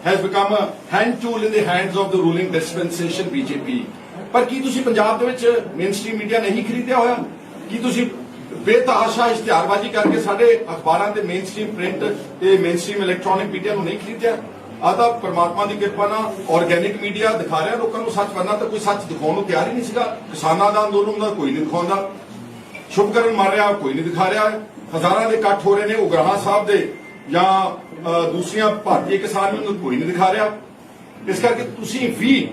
has become a hand tool in the hands of the ruling dispensation BJP. ਪਰ ਕੀ ਤੁਸੀਂ ਪੰਜਾਬ ਦੇ ਵਿੱਚ ਮੇਨਸਟ੍ਰੀਮ ਮੀਡੀਆ ਨਹੀਂ ਖਰੀਦਿਆ ਹੋਇਆ ਕੀ ਤੁਸੀਂ ਬੇਤਹਾਸ਼ਾ ਇਸ਼ਤਿਹਾਰਬਾਜ਼ੀ ਕਰਕੇ ਸਾਡੇ ਅਖਬਾਰਾਂ ਤੇ ਮੇਨ ਮੇਨਸਟ੍ਰੀਮ ਪ੍ਰਿੰਟ ਤੇ ਮੇਨ ਮੇਨਸਟ੍ਰੀਮ ਇਲੈਕਟ੍ਰੋਨਿਕ ਮੀਡੀਆ ਨੂੰ ਨਹੀਂ ਖਰੀਦਿਆ ਆਹ ਤਾਂ ਪਰਮਾਤਮਾ ਦੀ ਕਿਰਪਾ ਨਾਲ ਆਰਗੈਨਿਕ ਮੀਡੀਆ ਦਿਖਾ ਰਿਹਾ, ਲੋਕਾਂ ਨੂੰ ਸੱਚ ਬੰਨਾ ਤਾਂ ਕੋਈ ਸੱਚ ਦਿਖਾਉਣ ਨੂੰ ਤਿਆਰ ਹੀ ਨਹੀਂ ਸੀਗਾ। ਕਿਸਾਨਾਂ ਦਾ ਅੰਦੋਲਨ ਦਾ ਕੋਈ ਨਹੀਂ ਦਿਖਾਉਂਦਾ। ਸ਼ੁਭਕਰਨ ਮਾਰ ਰਿਹਾ, ਕੋਈ ਨਹੀਂ ਦਿਖਾ ਰਿਹਾ। ਹਜ਼ਾਰਾਂ ਦੇ ਇਕੱਠ ਹੋ ਰਹੇ ਨੇ ਉਗਰਾਹਾਂ ਸਾਹਿਬ ਦੇ ਜਾਂ ਦੂਸਰੀਆਂ ਭਾਰਤੀ ਕਿਸਾਨ ਨੂੰ ਕੋਈ ਨਹੀਂ ਦਿਖਾ ਰਿਹਾ। ਇਸ ਕਰਕੇ ਤੁਸੀਂ ਵੀ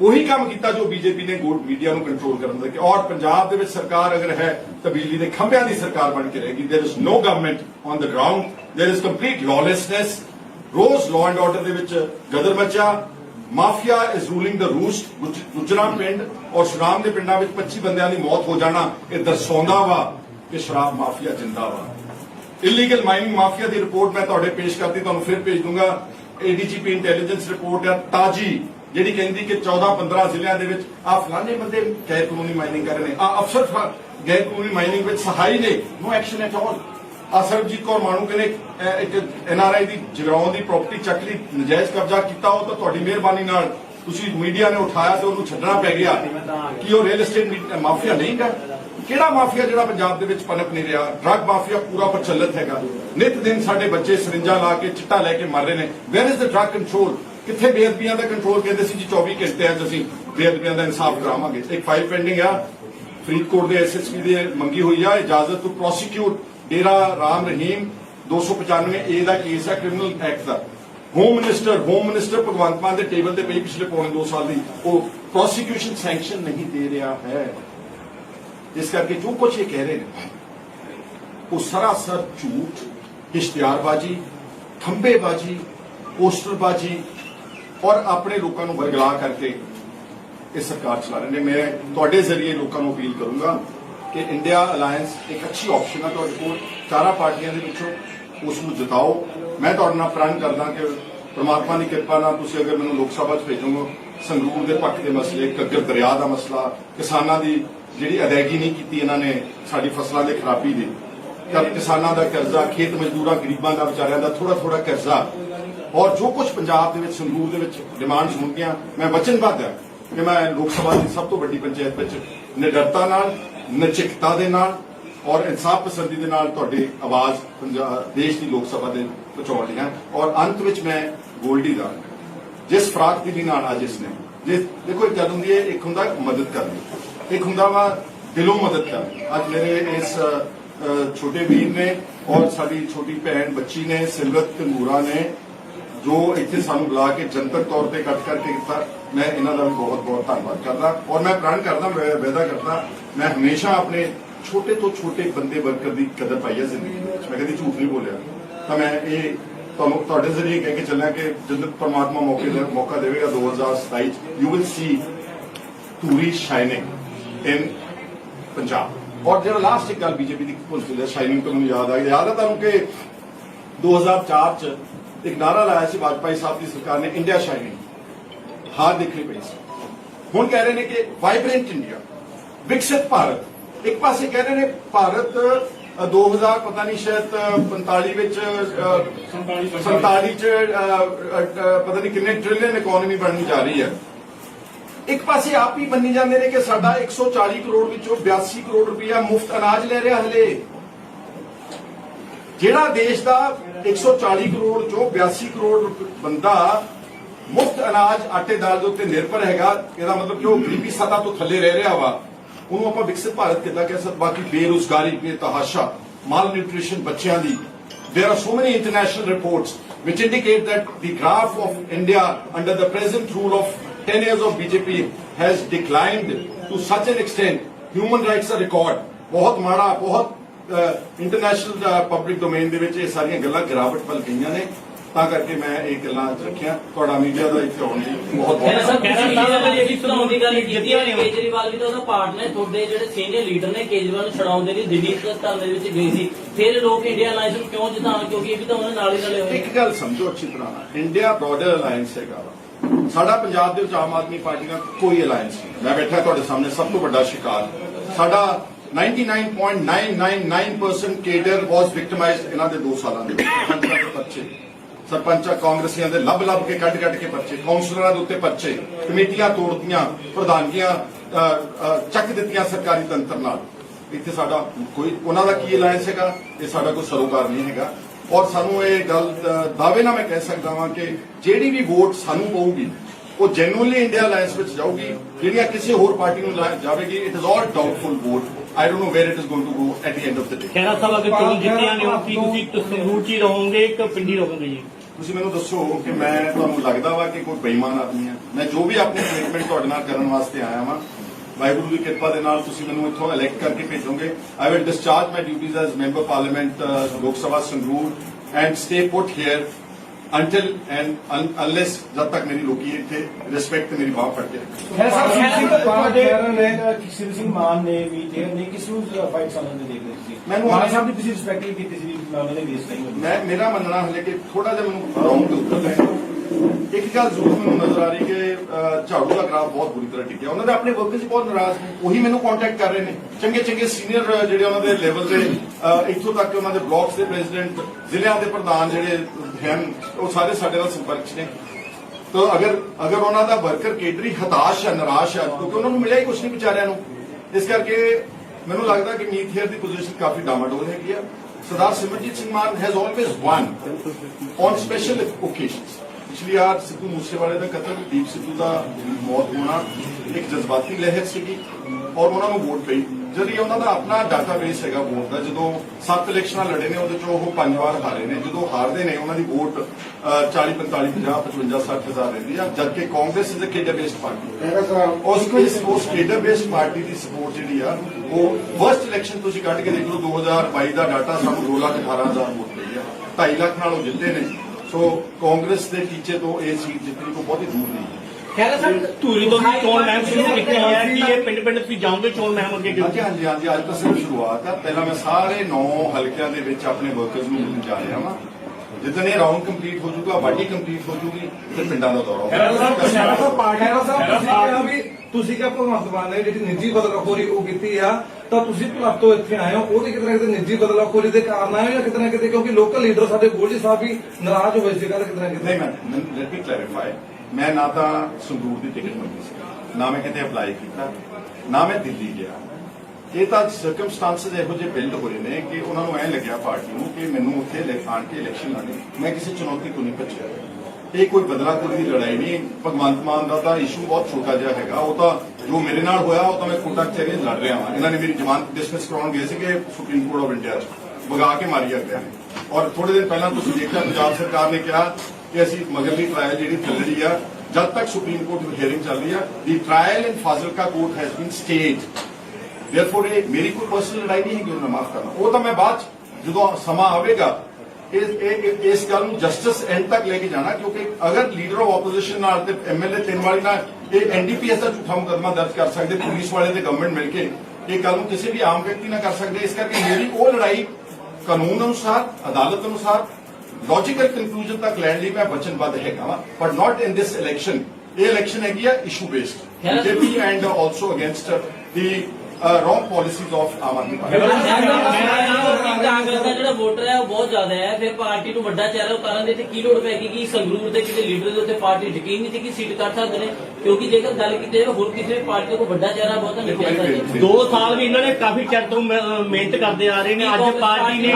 ਉਹੀ ਕੰਮ ਕੀਤਾ ਜੋ ਬੀਜੇਪੀ ਨੇ ਗੋਲ ਮੀਡੀਆ ਨੂੰ ਕੰਟਰੋਲ ਕਰਨ ਦਾ ਕਿ ਔਰ ਪੰਜਾਬ ਦੇ ਵਿੱਚ ਸਰਕਾਰ ਅਗਰ ਹੈ ਤਾਂ ਬਿਜਲੀ ਦੇ ਖੰਭਿਆਂ ਦੀ ਸਰਕਾਰ ਬਣ ਕੇ ਰਹੇਗੀ। There is no government on the ground there is complete lawlessness rose law and order ਦੇ ਵਿੱਚ ਗਦਰ ਮਚਾ mafia is ruling the roost Gujran ਪਿੰਡ ਔਰ ਸ਼ਰਾਮ ਦੇ ਪਿੰਡਾਂ ਵਿੱਚ 25 ਬੰਦਿਆਂ ਦੀ ਮੌਤ ਹੋ ਜਾਣਾ, ਇਹ ਦਰਸਾਉਂਦਾ ਵਾ ਕਿ ਸ਼ਰਾਬ ਮਾਫੀਆ ਜਿੰਦਾ ਵਾ। ਇਲੀਗਲ ਮਾਈਨਿੰਗ ਮਾਫੀਆ ਦੀ ਰਿਪੋਰਟ ਮੈਂ ਤੁਹਾਡੇ ਪੇਸ਼ ਕਰਤੀ, ਤੁਹਾਨੂੰ ਫਿਰ ਭੇਜ ਦੂੰਗਾ। ਏਡੀਜੀਪੀ ਇੰਟੈਲੀਜੈਂਸ ਰਿਪੋਰਟ ਹੈ ਤਾਜੀ, ਜਿਹੜੀ ਕਹਿੰਦੀ ਕਿ 14 15 ਜ਼ਿਲ੍ਹਿਆਂ ਦੇ ਵਿੱਚ ਆ ਫਲਾਣੇ ਬੰਦੇ ਗੈਰ ਕਾਨੂੰਨੀ ਮਾਈਨਿੰਗ ਕਰ ਰਹੇ ਨੇ। ਆ ਅਫਸਰ ਗੈਰ ਕਾਨੂੰਨੀ ਮਾਈਨਿੰਗ ਵਿੱਚ ਸਹਾਈ ਨੇ। ਨੋ ਐਕਸ਼ਨ ਐਟ ਆਲ ਅਸਰਜੀਤ ਸਰਬਜੀਤ ਕੌਰ ਮਾਣੂਕੇ ਨੇ ਅਹ, ਇੱਕ ਐਨਆਰਆਈ ਦੀ ਜਗਰਾਉਂ ਦੀ ਪ੍ਰਾਪਰਟੀ ਚੱਕ ਲਈ ਨਜਾਇਜ਼ ਕਬਜ਼ਾ ਕੀਤਾ ਉਹ ਤਾਂ ਤੁਹਾਡੀ ਮਿਹਰਬਾਨੀ ਨਾਲ ਤੁਸੀਂ ਮੀਡੀਆ ਨੇ ਉਠਾਇਆ ਤੇ ਉਹਨੂੰ ਛੱਡਣਾ ਪੈ ਗਿਆ। ਕਿ ਉਹ ਰੀਅਲ ਏਸਟੇਟ ਮਾਫੀਆ ਨਹੀਂ ਗਾ ਕਿਹੜਾ ਮਾਫੀਆ ਜਿਹੜਾ ਪੰਜਾਬ ਦੇ ਵਿੱਚ ਪਨਪ ਨਹੀਂ ਰਿਹਾ? ਡਰੱਗ ਮਾਫੀਆ ਪੂਰਾ ਪ੍ਰਚਲਿਤ ਹੈਗਾ। ਨਿਤ ਦਿਨ ਸਾਡੇ ਬੱਚੇ ਸਰਿੰਜਾਂ ਲਾ ਕੇ ਚਿੱਟਾ ਲੈ ਕੇ ਮਰ ਰਹੇ ਨੇ। Where is the drug control ਕਿੱਥੇ ਬੇਅਦਬੀਆਂ ਦਾ ਕੰਟਰੋਲ ਕਹਿੰਦੇ ਸੀ ਜੀ 24 ਘੰਟੇ ਅੱਜ ਅਸੀਂ ਬੇਅਦਬੀਆਂ ਦਾ ਇਨਸਾਫ ਕਰਾਵਾਂਗੇ। ਇੱਕ ਫਾਈਲ ਪੈਂਡਿੰਗ ਆ। ਫਰੀਦਕੋਟ ਦੇ ਐਸਐਸਪੀ ਦੇ ਮੰਗੀ ਹੋਈ ਆ ਇਜਾਜ਼ਤ to prosecute Dera Ram Rahim 295 A the case ਹੈ ਕ੍ਰਿਮੀਨਲ ਐਕਟ ਦਾ। Home minister home minister Bhagwant Mann ਦੇ ਟੇਬਲ ਤੇ ਪਈ ਪਿਛਲੇ ਪੌਣੇ 2 ਸਾਲ ਦੀ। ਉਹ ਪ੍ਰੋਸੀਕਿਊਸ਼ਨ ਸੈਂਕਸ਼ਨ ਨਹੀਂ ਦੇ ਰਿਹਾ ਹੈ। ਇਸ ਕਰਕੇ ਜੋ ਕੁਝ ਇਹ ਕਹਿ ਰਹੇ ਨੇ, ਉਹ ਸਰਾਸਰ ਝੂਠ ਇਸ਼ਤਿਹਾਰਬਾਜ਼ੀ ਖੰਬੇਬਾਜ਼ੀ ਪੋਸਟਰਬਾਜ਼ੀ ਔਰ ਆਪਣੇ ਲੋਕਾਂ ਨੂੰ ਵਰਗਲਾ ਕਰਕੇ ਇਹ ਸਰਕਾਰ ਚਲਾ ਰਹੇ ਨੇ। ਮੈਂ ਤੁਹਾਡੇ ਜ਼ਰੀਏ ਲੋਕਾਂ ਨੂੰ ਅਪੀਲ ਕਰੂੰਗਾ ਕਿ ਇੰਡੀਆ ਅਲਾਈਅੰਸ ਇੱਕ ਅੱਛੀ ਆਪਸ਼ਨ ਹੈ ਤੁਹਾਡੇ ਕੋਲ। ਚਾਰਾਂ ਪਾਰਟੀਆਂ ਦੇ ਵਿੱਚੋਂ ਉਸ ਨੂੰ ਜਿਤਾਓ। ਮੈਂ ਤੁਹਾਡੇ ਨਾਲ ਪ੍ਰਣ ਕਰਦਾ ਕਿ ਪਰਮਾਤਮਾ ਦੀ ਕਿਰਪਾ ਨਾਲ ਤੁਸੀਂ ਅਗਰ ਮੈਨੂੰ ਲੋਕ ਸਭਾ 'ਚ ਭੇਜੋਗੇ, ਸੰਗਰੂਰ ਦੇ ਪੱਖ ਦੇ ਮਸਲੇ ਕੱਗਰ ਦਰਿਆ ਦਾ ਮਸਲਾ, ਕਿਸਾਨਾਂ ਦੀ ਜਿਹੜੀ ਅਦਾਇਗੀ ਨਹੀਂ ਕੀਤੀ ਇਹਨਾਂ ਨੇ ਸਾਡੀ ਫਸਲਾਂ ਦੇ ਖਰਾਬੀ ਦੀ ਕਿਸਾਨਾਂ ਦਾ ਕਰਜ਼ਾ, ਖੇਤ ਮਜ਼ਦੂਰਾਂ, ਗਰੀਬਾਂ ਦਾ, ਵਿਚਾਰਿਆਂ ਦਾ ਥੋੜਾ ਥੋੜਾ ਕਰਜ਼ਾ ਔਰ ਜੋ ਕੁਝ ਪੰਜਾਬ ਦੇ ਵਿੱਚ, ਸੰਗਰੂਰ ਦੇ ਵਿੱਚ ਡਿਮਾਂਡਸ ਹੋਣਗੀਆਂ, ਮੈਂ ਵਚਨਬੱਧ ਹਾਂ ਕਿ ਮੈਂ ਲੋਕ ਸਭਾ ਦੀ ਸਭ ਤੋਂ ਵੱਡੀ ਪੰਚਾਇਤ ਵਿੱਚ ਨਿਡਰਤਾ ਨਾਲ ਨਚਿਕਤਾ ਦੇ ਨਾਲ ਔਰ ਇਨਸਾਫ ਪਸੰਦੀ ਦੇ ਨਾਲ ਤੁਹਾਡੀ ਆਵਾਜ਼ ਪੰਜਾਬ ਦੇਸ਼ ਦੀ ਲੋਕ ਸਭਾ ਦੇ ਪਹੁੰਚਾਉਣ ਲਈ ਹਾਂ ਔਰ ਅੰਤ ਵਿੱਚ ਮੈਂ ਗੋਲਡੀ ਦਾ, ਜਿਸ ਫਰਾਕ ਦੀ ਵੀ ਨਾਲ ਅੱਜ ਇਸਨੇ ਜੇ ਦੇਖੋ ਇੱਕ ਗੱਲ ਹੁੰਦੀ ਹੈ, ਇੱਕ ਹੁੰਦਾ ਮਦਦ ਕਰਨੀ। ਇੱਕ ਹੁੰਦਾ ਵਾ ਦਿਲੋਂ ਮਦਦ ਕਰਨੀ। ਅੱਜ ਮੇਰੇ ਇਸ ਛੋਟੇ ਵੀਰ ਨੇ ਔਰ ਸਾਡੀ ਛੋਟੀ ਭੈਣ ਬੱਚੀ ਨੇ, ਸਿਮਰਤ ਤੰਗੂਰਾ ਨੇ ਜੋ ਇੱਥੇ ਸਾਨੂੰ ਬੁਲਾ ਕੇ ਜਨਤਕ ਤੌਰ ਤੇ ਇਕੱਠ ਕਰਕੇ ਕੀਤਾ, ਮੈਂ ਇਹਨਾਂ ਦਾ ਵੀ ਬਹੁਤ ਬਹੁਤ ਧੰਨਵਾਦ ਕਰਦਾ ਔਰ ਮੈਂ ਪ੍ਰਣ ਕਰਦਾ, ਮੈਂ ਵਾਅਦਾ ਕਰਦਾ, ਮੈਂ ਹਮੇਸ਼ਾ ਆਪਣੇ ਛੋਟੇ ਤੋਂ ਛੋਟੇ ਬੰਦੇ ਵਰਕਰ ਦੀ ਕਦਰ ਪਾਈ ਹੈ ਜ਼ਿੰਦਗੀ ਵਿੱਚ। ਮੈਂ ਕਦੀ ਝੂਠ ਨਹੀਂ ਬੋਲਿਆ। ਤਾਂ ਮੈਂ ਇਹ ਤੁਹਾਨੂੰ ਤੁਹਾਡੇ ਜ਼ਰੀਏ ਕਹਿ ਕੇ ਚੱਲਿਆ ਕਿ ਜਦੋਂ ਪਰਮਾਤਮਾ ਮੌਕੇ ਦੇ ਮੌਕਾ ਦੇਵੇਗਾ 2027 ਚ you will see Dhuri shining in Punjab. ਔਰ ਜਿਹੜਾ ਲਾਸਟ ਇੱਕ ਗੱਲ ਬੀਜੇਪੀ ਦੀ ਭੁੱਲ ਚੁੱਲਿਆ ਸ਼ਾਈਨਿੰਗ ਤੋਂ ਮੈਨੂੰ ਯਾਦ ਆ ਗਿਆ ਯਾਦ ਹੈ ਤੁਹਾਨੂੰ ਕਿ 2004 ਚ ਇੱਕ ਨਾਰਾ ਲਾਇਆ ਸੀ ਵਾਜਪਾਈ ਸਾਹਿਬ ਦੀ ਸਰਕਾਰ ਨੇ ਇੰਡੀਆ ਸ਼ਾਈਨਿੰਗ ਹਾਰ ਦੇਖਣੀ ਪਈ ਸੀ। ਹੁਣ ਕਹਿ ਰਹੇ ਨੇ ਕਿ ਵਾਈਬ੍ਰੈਂਟ ਇੰਡੀਆ ਵਿਕਸਿਤ ਭਾਰਤ। ਇੱਕ ਪਾਸੇ ਕਹਿ ਰਹੇ ਨੇ ਭਾਰਤ ਅ, 2000 ਪਤਾ ਨਹੀਂ ਸ਼ਾਇਦ ਅ, 45 ਵਿੱਚ ਅ, 47 ਚ ਪਤਾ ਨਹੀਂ ਕਿੰਨੇ ਟ੍ਰਿਲੀਅਨ ਇਕਨੋਮੀ ਬਣਨੀ ਜਾ ਰਹੀ ਹੈ। ਇੱਕ ਪਾਸੇ ਆਪ ਹੀ ਮੰਨੀ ਜਾਂਦੇ ਨੇ ਕਿ ਸਾਡਾ 140 ਕਰੋੜ ਵਿੱਚੋਂ 82 ਕਰੋੜ ਰੁਪਇਆ ਮੁਫਤ ਅਨਾਜ ਲੈ ਰਿਹਾ ਹਲੇ। ਜਿਹੜਾ ਦੇਸ਼ ਦਾ 140 ਕਰੋੜ ਚੋਂ 82 ਕਰੋੜ ਰੁਪ- ਬੰਦਾ ਮੁਫਤ ਅਨਾਜ ਆਟੇ ਦਾਲ ਦੇ ਉੱਤੇ ਨਿਰਭਰ ਹੈਗਾ ਇਹਦਾ ਮਤਲਬ ਕਿ ਉਹ ਗਰੀਬੀ ਸਤਾ ਤੋਂ ਥੱਲੇ ਰਹਿ ਰਿਹਾ ਵਾ ਉਹਨੂੰ ਆਪਾਂ ਵਿਕਸਿਤ ਭਾਰਤ ਕਿੱਦਾਂ ਕਹਿ ਸਕਦੇ ਬਾਕੀ ਬੇਰੁਜ਼ਗਾਰੀ ਬੇਤਹਾਸ਼ਾ ਮਾਲ ਨਿਊਟ੍ਰੀਸ਼ਨ ਬੱਚਿਆਂ ਦੀ there are so many international reports which indicate that the graph of India under the present rule of 10 years of BJP has declined to such an extent human rights are record ਬਹੁਤ ਮਾੜਾ ਬਹੁਤ international public domain ਦੇ ਵਿੱਚ ਇਹ ਸਾਰੀਆਂ ਗੱਲਾਂ ਗਿਰਾਵਟ ਵੱਲ ਗਈਆਂ ਨੇ। ਤਾਂ ਕਰਕੇ ਮੈਂ ਇਹ ਗੱਲਾਂ ਅੱਜ ਰੱਖੀਆਂ। ਤੁਹਾਡਾ ਮੀਡੀਆ ਦਾ ਇੱਥੇ ਆਉਣ ਬਹੁਤ ਬਹੁਤ ਸਰ ਚੁਣਾਉਣ ਦੀ ਗੱਲ ਕੀਤੀ ਹੈ ਨੇ। ਕੇਜਰੀਵਾਲ ਵੀ ਤਾਂ ਉਹਦਾ ਪਾਰਟ ਨੇ। ਤੁਹਾਡੇ ਜਿਹੜੇ ਸੀਨੀਅਰ ਲੀਡਰ ਨੇ ਕੇਜਰੀਵਾਲ ਨੂੰ ਛਡਾਉਣ ਦੇ ਲਈ ਦਿੱਲੀ ਧਰਨੇ ਦੇ ਵਿੱਚ ਗਏ ਸੀ। ਫਿਰ ਲੋਕ ਇੰਡੀਆ ਅਲਾਈਅੰਸ ਨੂੰ ਕਿਉਂ ਜਿਤਾਉਣ? ਕਿਉਂਕਿ ਇਹ ਵੀ ਤਾਂ ਉਹਨਾਂ ਨਾਲ ਹੀ ਰਲੇ ਹੋਏ ਇੱਕ ਗੱਲ ਸਮਝੋ ਅੱਛੀ ਤਰ੍ਹਾਂ ਇੰਡੀਆ ਬ੍ਰੌਡਰ ਅਲਾਈਅੰਸ ਹੈਗਾ ਵਾ। ਸਾਡਾ ਪੰਜਾਬ ਦੇ ਵਿੱਚ ਆਮ ਆਦਮੀ ਪਾਰਟੀ ਨਾਲ ਕੋਈ ਅਲਾਈਅੰਸ ਨਹੀਂ। ਮੈਂ ਬੈਠਾ ਤੁਹਾਡੇ ਸਾਹਮਣੇ ਸਭ ਤੋਂ ਵੱਡਾ ਸ਼ਿਕਾਰ। ਸਾਡਾ 99.999% ਕੇਡਰ ਵਾਸ ਵਿਕਟਮਾਈਜ਼ਡ ਇਹਨਾਂ ਦੇ 2 ਸਾਲਾਂ ਦੇ ਵਿੱਚ ਦੇ ਪਰਚੇ ਸਰਪੰਚਾਂ ਕਾਂਗਰਸੀਆਂ ਦੇ ਲੱਭ ਲੱਭ ਕੇ ਕੱਢ ਕੱਢ ਕੇ ਪਰਚੇ ਕਾਉਂਸਲਰਾਂ ਦੇ ਉੱਤੇ ਪਰਚੇ ਕਮੇਟੀਆਂ ਤੋੜਤੀਆਂ ਪ੍ਰਧਾਨਗੀਆਂ ਚੱਕ ਦਿੱਤੀਆਂ ਸਰਕਾਰੀ ਤੰਤਰ ਨਾਲ ਇੱਥੇ ਸਾਡਾ ਕੋਈ ਉਹਨਾਂ ਦਾ ਕੀ ਅਲਾਇੰਸ ਹੈਗਾ ਇਹ ਸਾਡਾ ਕੋਈ ਸਰੋਕਾਰ ਨਹੀਂ ਹੈਗਾ ਔਰ ਸਾਨੂੰ ਇਹ ਗੱਲ ਦਾਅਵੇ ਨਾਲ ਮੈਂ ਕਹਿ ਸਕਦਾ ਹਾਂ ਕਿ ਜਿਹੜੀ ਵੀ ਵੋਟ ਸਾਨੂੰ ਪਊਗੀ ਉਹ ਜੈਨੂਅਲੀ ਇੰਡੀਆ ਅਲਾਇੰਸ ਵਿੱਚ ਜਾਊਗੀ ਜਿਹੜੀਆਂ ਕਿਸੇ ਹੋਰ ਪਾਰਟੀ ਨੂੰ ਜਾਵੇਗੀ it is all doubtful vote I don't know where it is going to go at the end of the day Khaira sahib ਅਗਰ ਚੋਣ ਜਿੱਤਿਆ ਨੇ ਕੀ ਤੁਸੀਂ ਚ ਹੀ ਰਹੋਗੇ ਕਿ ਪਿੰਡੀ ਰਹੋਗੇ ਜੀ? ਤੁਸੀਂ ਮੈਨੂੰ ਦੱਸੋ ਕਿ ਮੈਂ ਤੁਹਾਨੂੰ ਲੱਗਦਾ ਵਾ ਕਿ ਕੋਈ ਬੇਈਮਾਨ ਆਦਮੀ ਹੈ। ਮੈਂ ਜੋ ਵੀ ਆਪਣੀ ਸਟੇਟਮੈਂਟ ਤੁਹਾਡੇ ਨਾਲ ਕਰਨ ਵਾਸਤੇ ਆਇਆ ਵਾਂ ਵਾਹਿਗੁਰੂ ਦੀ ਕਿਰਪਾ ਦੇ ਨਾਲ ਤੁਸੀਂ ਮੈਨੂੰ ਇੱਥੋਂ ਇਲੈਕਟ ਕਰਕੇ ਭੇਜੋਗੇ। I will discharge my duties as member parliament Lok Sabha Sangrur and stay put here and un, unless ਜਦ ਤੱਕ ਮੇਰੀ ਲੋਕੀ ਇੱਥੇ ਰਿਸਪੈਕਟ ਮੇਰੀ ਬਾਹ ਫੜ ਕੇ ਹੈ ਸਰ ਸਿੰਘ ਪਾਲ ਖੈਰਨ ਨੇ ਸ਼ਿਵ ਸਿੰਘ ਮਾਨ ਨੇ ਵੀ ਜੇ ਨੇ ਕਿਸ ਨੂੰ ਫਾਈਟ ਸਾਲਾਂ ਦੇ ਦੇਖ ਰਹੇ ਸੀ ਮੈਨੂੰ- ਮਾਨ ਸਾਹਿਬ ਦੀ ਤੁਸੀਂ ਰਿਸਪੈਕਟ ਨਹੀਂ ਕੀਤੀ ਸੀ ਮੈਂ ਉਹਨਾਂ ਦੇ ਬੇਸ ਨਹੀਂ ਮੈਂ ਮੇਰਾ ਮੰਨਣਾ ਹਲੇ ਕਿ ਥੋੜਾ ਜਿਹਾ ਮੈਨੂੰ ਰੌਂਗ ਦੇ ਉੱਤਰ ਹੈ ਇੱਕ ਗੱਲ ਜ਼ਰੂਰ ਮੈਨੂੰ ਨਜ਼ਰ ਆ ਰਹੀ ਕਿ ਝਾੜੂ ਦਾ ਗ੍ਰਾਫ ਬਹੁਤ ਬੁਰੀ ਤਰ੍ਹਾਂ ਟਿਕਿਆ ਉਹਨਾਂ ਦੇ ਆਪਣੇ ਵਰਕਰਸ ਬਹੁਤ ਨਾਰਾਜ਼ ਨੇ ਉਹੀ ਮੈਨੂੰ ਕੰਟੈਕਟ ਕਰ ਰਹੇ ਨੇ ਚੰਗੇ ਚੰਗੇ ਸੀਨੀਅਰ ਜਿਹੜੇ ਉਹਨਾਂ ਦੇ ਲੈਵਲ ਦੇ ਇੱਥੋਂ ਤੱਕ ਉਹਨਾਂ ਦੇ ਬਲਾਕਸ ਦੇ ਪ੍ਰੈਜ਼ੀਡੈਂਟ ਜ਼ਿਲ੍ਹਿਆਂ ਦੇ ਪ੍ਰਧਾਨ ਜਿਹੜੇ ਹਨ ਉਹ ਸਾਰੇ ਸਾਡੇ ਨਾਲ ਸੰਪਰਕ 'ਚ ਨੇ। ਤੋ ਅਗਰ ਅਗਰ ਉਹਨਾਂ ਦਾ ਵਰਕਰ ਕੇਡਰੀ ਹਤਾਸ਼ ਹੈ, ਨਿਰਾਸ਼ ਹੈ, ਕਿਉਂਕਿ ਉਹਨਾਂ ਨੂੰ ਮਿਲਿਆ ਹੀ ਕੁਝ ਨਹੀਂ ਵਿਚਾਰਿਆਂ ਨੂੰ। ਇਸ ਕਰਕੇ ਮੈਨੂੰ ਲੱਗਦਾ ਕਿ ਮੀਤ ਹੇਅਰ ਦੀ ਪੋਜੀਸ਼ਨ ਕਾਫੀ ਡਾਮਾਡੋਲ ਹੈਗੀ ਆ Sardar Simranjit Singh Mann has always won on special occasions ਪਿਛਲੀ ਵਾਰ ਸਿੱਧੂ ਮੂਸੇਵਾਲੇ ਦਾ ਕਤਲ, ਦੀਪ ਸਿੱਧੂ ਦਾ ਮੌਤ ਹੋਣਾ, ਇੱਕ ਜਜ਼ਬਾਤੀ ਲਹਿਰ ਸੀਗੀ। ਔਰ ਉਹਨਾਂ ਨੂੰ ਵੋਟ ਪਈ ਜਦ ਇਹ ਉਹਨਾਂ ਦਾ ਆਪਣਾ ਡਾਟਾਬੇਸ ਹੈਗਾ ਵੋਟ ਦਾ ਜਦੋਂ ਸੱਤ ਇਲੈਕਸ਼ਨਾਂ ਲੜੇ ਨੇ ਉਹਦੇ ਚੋਂ ਉਹ ਪੰਜ ਵਾਰ ਹਾਰੇ ਨੇ। ਜਦੋਂ ਹਾਰਦੇ ਨੇ ਉਹਨਾਂ ਦੀ ਵੋਟ ਅਹ, 40 45 50 55 60 ਹਜ਼ਾਰ ਰਹਿੰਦੀ ਆ। ਜਦਕਿ Congress is a cadre based party ਉਸ ਇਸ ਉਸ ਕੇਡਰ ਬੇਸਡ ਪਾਰਟੀ ਦੀ ਸਪੋਰਟ ਜਿਹੜੀ ਆ ਉਹ ਫਰਸਟ ਇਲੈਕਸ਼ਨ ਤੁਸੀਂ ਕੱਢ ਕੇ ਦੇਖ ਲਓ 2022 ਦਾ ਡਾਟਾ ਸਾਨੂੰ 2 ਲੱਖ 18 ਹਜ਼ਾਰ ਵੋਟ ਪਈ ਆ। 2.5 ਲੱਖ ਨਾਲ ਉਹ ਜਿੱਤੇ ਨੇ। ਸੋ ਕਾਂਗਰਸ ਦੇ ਟੀਚੇ ਤੋਂ ਇਹ ਸੀਟ ਜਿੱਤਣੀ ਕੋਈ ਬਹੁਤੀ ਦੂਰ ਨਹੀਂ ਹੈ ਖੈਰਾ ਸਾਹਿਬ ਧੂਰੀ ਤੋਂ ਵੀ ਚੋਣ ਮਹਿਮ ਸ਼ੁਰੂ ਕੀਤੀ ਹੋਈ ਹੈ ਕਿ ਇਹ ਪਿੰਡ ਪਿੰਡ ਤੁਸੀਂ ਜਾਓਗੇ ਚੋਣ ਮਹਿਮ ਅੱਗੇ ਕਿਉਂ? ਹਾਂਜੀ ਹਾਂਜੀ ਹਾਂਜੀ ਅੱਜ ਤੋਂ ਸਿਰਫ ਸ਼ੁਰੂਆਤ ਆ। ਪਹਿਲਾਂ ਮੈਂ ਸਾਰੇ 9 ਹਲਕਿਆਂ ਦੇ ਵਿੱਚ ਆਪਣੇ ਵਰਕਰਸ ਨੂੰ ਮਿਲਣ ਜਾ ਰਿਹਾ ਹਾਂ ਜਿੱਦਣ ਇਹ ਰਾਉਂਡ ਕੰਪਲੀਟ ਹੋ ਜਾਊਗਾ ਵਾਢੀ ਕੰਪਲੀਟ ਹੋ ਜਾਊਗੀ ਤੇ ਪਿੰਡਾਂ ਦਾ ਦੌਰਾ ਖੈਰਾ ਸਾਹਿਬ ਹੋਊਗਾ ਖੈਰਾ ਸਾਹਿਬ ਪਾਰਟੀ ਖੈਰਾ ਸਾਹਿਬ ਤੁਸੀਂ ਕਿਹਾ ਵੀ ਤੁਸੀਂ ਕਿਹਾ ਭਗਵੰਤ ਮਾਨ ਨੇ ਜਿਹੜੀ ਨਿੱਜੀ ਬਦਲਾਖੋਰੀ ਉਹ ਕੀਤੀ ਆ ਤਾਂ ਤੁਸੀਂ ਭਲੱਖ ਤੋਂ ਇੱਥੇ ਆਏ ਹੋ ਉਹਦੀ ਕਿਤੇ ਨਾ ਕਿਤੇ ਨਿੱਜੀ ਬਦਲਾਖੋਰੀ ਦੇ ਕਾਰਨ ਆਏ ਹੋ ਜਾਂ ਕਿਤੇ ਨਾ ਕਿਤੇ ਕਿਉਂਕਿ ਲੋਕਲ ਲੀਡਰ ਸਾਡੇ ਗੋਲਜੀ ਸਾਹਿਬ ਵੀ ਨਾਰਾਜ਼ ਹੋਏ ਸੀ ਕਿਤੇ ਨਾ ਕਿਤੇ। ਨਹੀਂ ਮੈਂ ਲੈਟ ਮੀ ਕਲੈਰੀਫਾਈ ਮੈਂ ਨਾ ਤਾਂ ਸੰਗਰੂਰ ਦੀ ਟਿਕਟ ਮੰਗੀ ਸੀ, ਨਾ ਮੈਂ ਕਿਤੇ ਅਪਲਾਈ ਕੀਤਾ, ਨਾ ਮੈਂ ਦਿੱਲੀ ਗਿਆ। ਇਹ ਤਾਂ ਸਰਕਮਸਟੈਂਸਸ ਇਹੋ ਜਿਹੇ ਬਿਲਡ ਹੋਏ ਨੇ ਕਿ ਉਹਨਾਂ ਨੂੰ ਐ ਲੱਗਿਆ ਪਾਰਟੀ ਨੂੰ ਕਿ ਮੈਨੂੰ ਉੱਥੇ ਆਣ ਕੇ ਇਲੈਕਸ਼ਨ ਲੜਨੀ, ਮੈਂ ਕਿਸੇ ਚੁਣੌਤੀ ਤੋਂ ਨਹੀਂ ਭੱਜਿਆ। ਇਹ ਕੋਈ ਬਦਲਾਖੋਰੀ ਦੀ ਲੜਾਈ ਨਹੀਂ, ਭਗਵੰਤ ਮਾਨ ਦਾ ਤਾਂ ਇਸ਼ੂ ਬਹੁਤ ਛੋਟਾ ਜਿਹਾ ਹੈਗਾ, ਉਹ ਤਾਂ ਜੋ ਮੇਰੇ ਨਾਲ ਹੋਇਆ, ਉਹ ਤਾਂ ਮੈਂ ਕੋਟਾ ਕਚਹਿਰੀ 'ਚ ਲੜ ਰਿਹਾ ਹਾਂ। ਇਹਨਾਂ ਨੇ ਮੇਰੀ ਜ਼ਮਾਨਤ ਡਿਸਮਿਸ ਕਰਾਉਣ ਗਏ ਸੀ ਕਿ ਸੁਪਰੀਮ ਕੋਰਟ ਆਫ ਇੰਡੀਆ 'ਚ, ਵਗਾ ਕੇ ਮਾਰੀ ਗਿਆ ਔਰ ਥੋੜੇ ਦਿਨ ਪਹਿਲਾਂ ਤੁਸੀਂ ਦੇਖਿਆ ਪੰਜਾਬ ਸਰਕਾਰ ਨੇ ਕਿਹਾ ਕਿ ਅਸੀਂ ਮਗਰਲੀ ਟ੍ਰਾਇਲ ਜਿਹੜੀ ਚੱਲ ਰਹੀ ਆ, ਜਦ ਤੱਕ ਸੁਪਰੀਮ ਕੋਰਟ ਦੀ ਹੀਅਰਿੰਗ ਚੱਲ ਰਹੀ ਆ the trial in Fazilka court has been stayed therefore ਇਹ ਮੇਰੀ ਕੋਈ ਪਰਸਨਲ ਲੜਾਈ ਨਹੀਂ ਹੈਗੀ, ਉਹਨਾਂ ਮਾਫ ਕਰਨਾ। ਉਹ ਤਾਂ ਮੈਂ ਬਾਅਦ ਜਦੋਂ ਸਮਾਂ ਆਵੇਗਾ ਇਸ ਗੱਲ ਨੂੰ ਜਸਟਿਸ ਐਂਡ ਤੱਕ ਲੈ ਕੇ ਜਾਣਾ, ਕਿਉਂਕਿ ਅਗਰ ਲੀਡਰ ਆਫ ਆਪੋਜੀਸ਼ਨ ਨਾਲ ਤੇ ਐਮਐਲਏ ਤਿੰਨ ਵਾਲੀ ਨਾਲ, ਇਹ ਐਨਡੀਪੀਐਸ ਦਾ ਝੂਠਾ ਮੁਕੱਦਮਾ ਦਰਜ ਕਰ ਸਕਦੇ, ਪੁਲਿਸ ਵਾਲੇ ਤੇ ਗਵਰਨਮੈਂਟ ਮਿਲ ਕੇ, ਇਹ ਗੱਲ ਨੂੰ ਕਿਸੇ ਵੀ ਆਮ ਵਿਅਕਤੀ ਨਾਲ ਕਰ ਸਕਦੇ, ਇਸ ਕਰਕੇ ਮੇਰੀ ਉਹ ਲੜਾਈ ਕਾਨੂੰਨ ਅਨੁਸਾਰ, ਅਦਾਲਤ ਅਨੁਸਾਰ ਲੌਜੀਕਲ ਕੰਕਲੂਜਨ ਤੱਕ ਲੈਣ ਲਈ ਮੈਂ ਵਚਨਬੱਧ ਹੈਗਾ ਵਾ but not in this election ਇਹ ਇਲੈਕਸ਼ਨ ਹੈਗੀ ਆ issue based. BJP and also against the wrong policies of Aam Aadmi party Congress ਦਾ ਜਿਹੜਾ ਵੋਟਰ ਹੈ ਉਹ ਬਹੁਤ ਜ਼ਿਆਦਾ ਹੈ। ਫਿਰ ਪਾਰਟੀ ਨੂੰ ਵੱਡਾ ਚਿਹਰਾ ਉਤਾਰਨ ਦੇ ਤੇ ਕੀ ਲੋੜ ਪੈਗੀ ਕਿ ਸੰਗਰੂਰ ਦੇ ਕਿਸੇ ਲੀਡਰ ਦੇ ਉੱਤੇ ਪਾਰਟੀ ਯਕੀਨ ਨਹੀਂ ਸੀ ਕਿ ਸੀਟ ਕਰ ਸਕਦੇ ਨੇ। ਕਿਉਂਕਿ ਜੇਕਰ ਗੱਲ ਕੀਤੀ ਜਾਵੇ ਹੋਰ ਕਿਸੇ ਵੀ ਪਾਰਟੀ ਕੋਲ ਵੱਡਾ ਚਿਹਰਾ ਬਹੁਤਾ ਨਹੀਂ ਕਹਿ ਸਕਦੇ ਦੋ ਸਾਲ ਵੀ ਇਹਨਾਂ ਨੇ ਕਾਫੀ ਚਿਰ ਤੋਂ ਮਿਹਨਤ ਕਰਦੇ ਆ ਰਹੇ ਨੇ। ਅੱਜ ਪਾਰਟੀ ਨੇ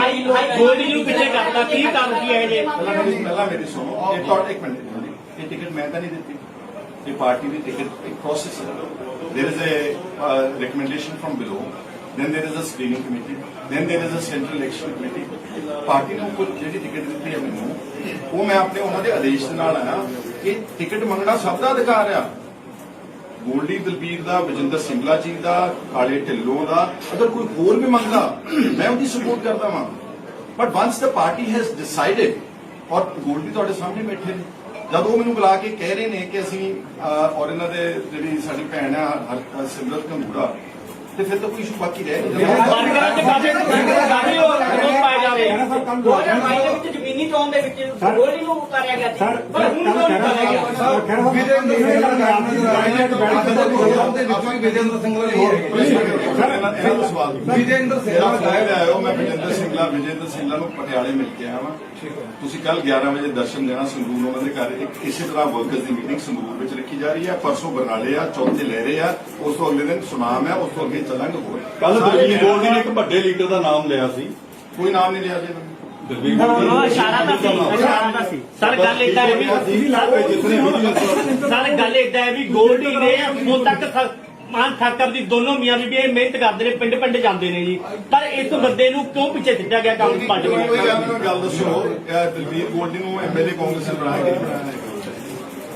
ਗੋਲਡੀ ਨੂੰ ਪਿੱਛੇ ਕਰਤਾ। ਕੀ ਕਾਰਨ ਕੀ ਹੈ ਜੇ ਪਹਿਲਾਂ ਮੇਰੀ ਸੁਣੋ। ਇਹ ਟਿਕਟ ਮੈਂ ਤਾਂ ਨਹੀਂ ਦਿੱਤੀ। ਇਹ ਪਾਰਟੀ ਦੀ ਟਿਕਟ ਇੱਕ ਪ੍ਰੋਸੈਸ ਹੈ। there is a uh, recommendation from below, then there is a screening committee, then there is a central election committee. Party ਨੂੰ ਕੋਈ ਜਿਹੜੀ ਟਿਕਟ ਦਿੱਤੀ ਹੈ ਮੈਨੂੰ ਉਹ ਮੈਂ ਆਪਣੇ ਉਹਨਾਂ ਦੇ ਆਦੇਸ਼ ਦੇ ਨਾਲ ਆਇਆ ਕਿ ਟਿਕਟ ਮੰਗਣਾ ਸਭ ਦਾ ਅਧਿਕਾਰ ਆ। ਗੋਲਡੀ ਦਲਬੀਰ ਦਾ ਬਜਿੰਦਰ ਸਿੰਗਲਾ ਜੀ ਦਾ ਕਾਲੇ ਢਿੱਲੋਂ ਦਾ ਅਗਰ ਕੋਈ ਹੋਰ ਵੀ ਮੰਗਦਾ ਮੈਂ ਉਹਦੀ ਸਪੋਰਟ ਕਰਦਾ ਵਾਂ। But once the party has decided ਔਰ ਗੋਲਡੀ ਤੁਹਾਡੇ ਸਾਹਮਣੇ ਬੈਠੇ ਨੇ ਜਦ ਉਹ ਮੈਨੂੰ ਬੁਲਾ ਕੇ ਕਹਿ ਰਹੇ ਨੇ ਕਿ ਅਸੀਂ ਔਰ ਇਹਨਾਂ ਦੇ ਜਿਹੜੀ ਸਾਡੀ ਭੈਣ ਆ ਸਿਮਰਤ ਕੰਗੂੜਾ ਤੇ ਫਿਰ ਤਾਂ ਕੋਈ ਇਸ਼ੂ ਬਾਕੀ ਰਹਿ ਨਹੀਂ ਗਿਆ ਵਰਕਰਾਂ ਦੇ ਕਾਫੀ ਕਾਫੀ ਹੋਰ ਵਿਰੋਧ ਪਾਏ ਜਾ ਰਹੇ ਆ 2022 ਦੇ ਵਿੱਚ ਜ਼ਮੀਨੀ ਮਿੰਨੀ ਚੋਣ ਦੇ ਵਿੱਚ ਸਰ- ਗੋਲਡੀ ਨੂੰ ਉਤਾਰਿਆ ਗਿਆ ਸੀ ਸਰ ਪਰ ਹੁਣ ਕਿਉਂ ਨਹੀਂ ਉਤਾਰਿਆ ਗਿਆ ਵਿਜੇਂਦਰ ਸਿੰਘ ਦਾ ਨਾਮ ਨਜ਼ਰ ਆਇਆ ਪ੍ਰੋਗਰਾਮ ਦੇ ਵਿੱਚ ਵੀ ਵਿਜੇਂਦਰ ਸਿੰਘ ਦਾ ਨਹੀਂ ਹੈਗਾ ਇਹਨਾਂ ਇਹਨਾਂ ਦਾ ਸਵਾਲ ਵਿਜੇਂਦਰ ਸਿੰਘ ਮੇਰਾ ਦਾ ਫੋਨ ਆਇਓ ਮੈਂ ਵਿਜੇਂਦਰ ਸਿੰਘਲਾ ਵਿਜੇਂਦਰ ਸਿੰਘਲਾ ਨੂੰ ਪਟਿਆਲੇ ਮਿਲ ਕੇ ਆਇਆ ਵਾਂ। ਤੁਸੀਂ ਕੱਲ 11 ਵਜੇ ਦਰਸ਼ਨ ਦੇਣਾ ਸੰਗਰੂਰ ਉਹਨਾਂ ਦੇ ਘਰ ਇੱਕ ਇਸੇ ਤਰ੍ਹਾਂ ਵਰਕਰਸ ਦੀ ਮੀਟਿੰਗ ਸੰਗਰੂਰ ਵਿੱਚ ਰੱਖੀ ਜਾ ਰਹੀ ਹੈ ਪਰਸੋਂ ਬਰਨਾਲੇ ਆ ਚੌਥੇ ਲਹਿਰੇ ਆ ਉਸ ਤੋਂ ਅਗਲੇ ਦਿਨ ਸੁਨਾਮ ਹੈ ਉਸ ਤੋਂ ਅੱਗੇ ਚੱਲਾਂਗੇ ਹੋਰ। ਕੱਲ ਸਾਰੇ ਦਲਵੀਰ ਗੋਲਡੀ ਨੇ ਇੱਕ ਵੱਡੇ ਲੀਡਰ ਦਾ ਨਾਮ ਲਿਆ ਸੀ। ਕੋਈ ਨਾਮ ਨਹੀਂ ਲਿਆ ਜੀ ਇਹਨਾਂ ਨੇ। ਉਹ ਇਸ਼ਾਰਾ ਤਾਂ ਸੀ ਇਸ਼ਾਰਾ ਤਾਂ ਸੀ। ਸਰ ਗੱਲ ਇਦਾਂ ਹੈ ਵੀ ਸਰ ਗੱਲ ਇਦਾਂ ਹੈ ਵੀ ਗੋਲਡੀ ਨੇ ਹੁਣ ਤੱਕ ਥ- ਮਾਨ ਠਾਕਰ ਦੀ ਦੋਨੋਂ ਮੀਆਂ ਬੀਬੀ ਇਹ ਮਿਹਨਤ ਕਰਦੇ ਨੇ ਪਿੰਡ ਪਿੰਡ ਜਾਂਦੇ ਨੇ ਜੀ। ਪਰ ਇਸ ਬੰਦੇ ਨੂੰ ਕਿਉਂ ਪਿੱਛੇ ਸਿੱਟਿਆ ਗਿਆ ਕਾਂਗਰਸ ਪਾਰਟੀ ਕੋਈ ਕੋਈ ਵੱਲੋਂ ਗੱਲ ਮੈਨੂੰ ਗੱਲ ਦੱਸੋ। ਇਹ ਦਲਵੀਰ ਗੋਲਡੀ ਨੂੰ ਐਮਐਲਏ ਕਾਂਗਰਸ ਨੇ ਬਣਾਇਆ ਕਿ ਨਹੀਂ ਬਣਾਇਆ।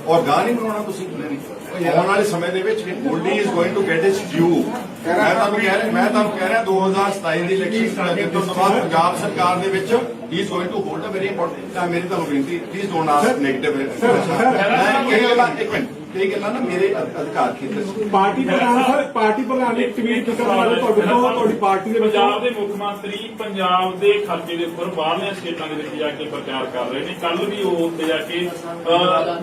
ਔਰ ਗਾਂ ਨਹੀਂ ਬਣਾਉਣਾ ਤੁਸੀਂ ਆਉਣ ਵਾਲੇ ਸਮੇਂ ਦੇ ਵਿੱਚ Goldy is going to get his due ਮੈਂ ਤੁਹਾਨੂੰ ਕਹਿ ਰਿਹਾ ਮੈਂ ਤੁਹਾਨੂੰ ਕਹਿ ਰਿਹਾ 2027 ਦੀ ਇਲੈਕਸ਼ਨ ਦੇ ਤੋਂ ਬਾਅਦ ਪੰਜਾਬ ਸਰਕਾਰ ਦੇ ਵਿੱਚ he is going to hold a very important ਮੇਰੀ ਤੁਹਾਨੂੰ ਬੇਨਤੀ ਪਲੀਜ਼ ਡੋਨਟ ਆਸਕ ਨੈਗੇਟਿਵ ਗੱਲਾਂ ਇੱਕ ਮਿੰਟ। ਇਹ ਗੱਲਾਂ ਨਾ ਮੇਰੇ ਅਧ- ਅਧਿਕਾਰ ਖੇਤਰ ਚ ਪਾਰਟੀ ਪ੍ਰਧਾਨ ਸਰ ਪਾਰਟੀ ਪ੍ਰਧਾਨ ਨੇ ਟਵੀਟ ਕੀਤਾ ਮਾਰੋ ਤੁਹਾਡੇ ਤੋਂ ਤੁਹਾਡੀ ਪਾਰਟੀ ਦੇ ਵਿੱਚੋਂ। ਪੰਜਾਬ ਦੇ ਮੁੱਖ ਮੰਤਰੀ ਪੰਜਾਬ ਦੇ ਖਰਚੇ ਦੇ ਉੱਪਰ ਬਾਹਰਲੀਆਂ ਸਟੇਟਾਂ ਦੇ ਵਿੱਚ ਜਾ ਕੇ ਪ੍ਰਚਾਰ ਕਰ ਰਹੇ ਨੇ। ਕੱਲ ਵੀ ਉਹ ਉੱਥੇ ਜਾ ਕੇ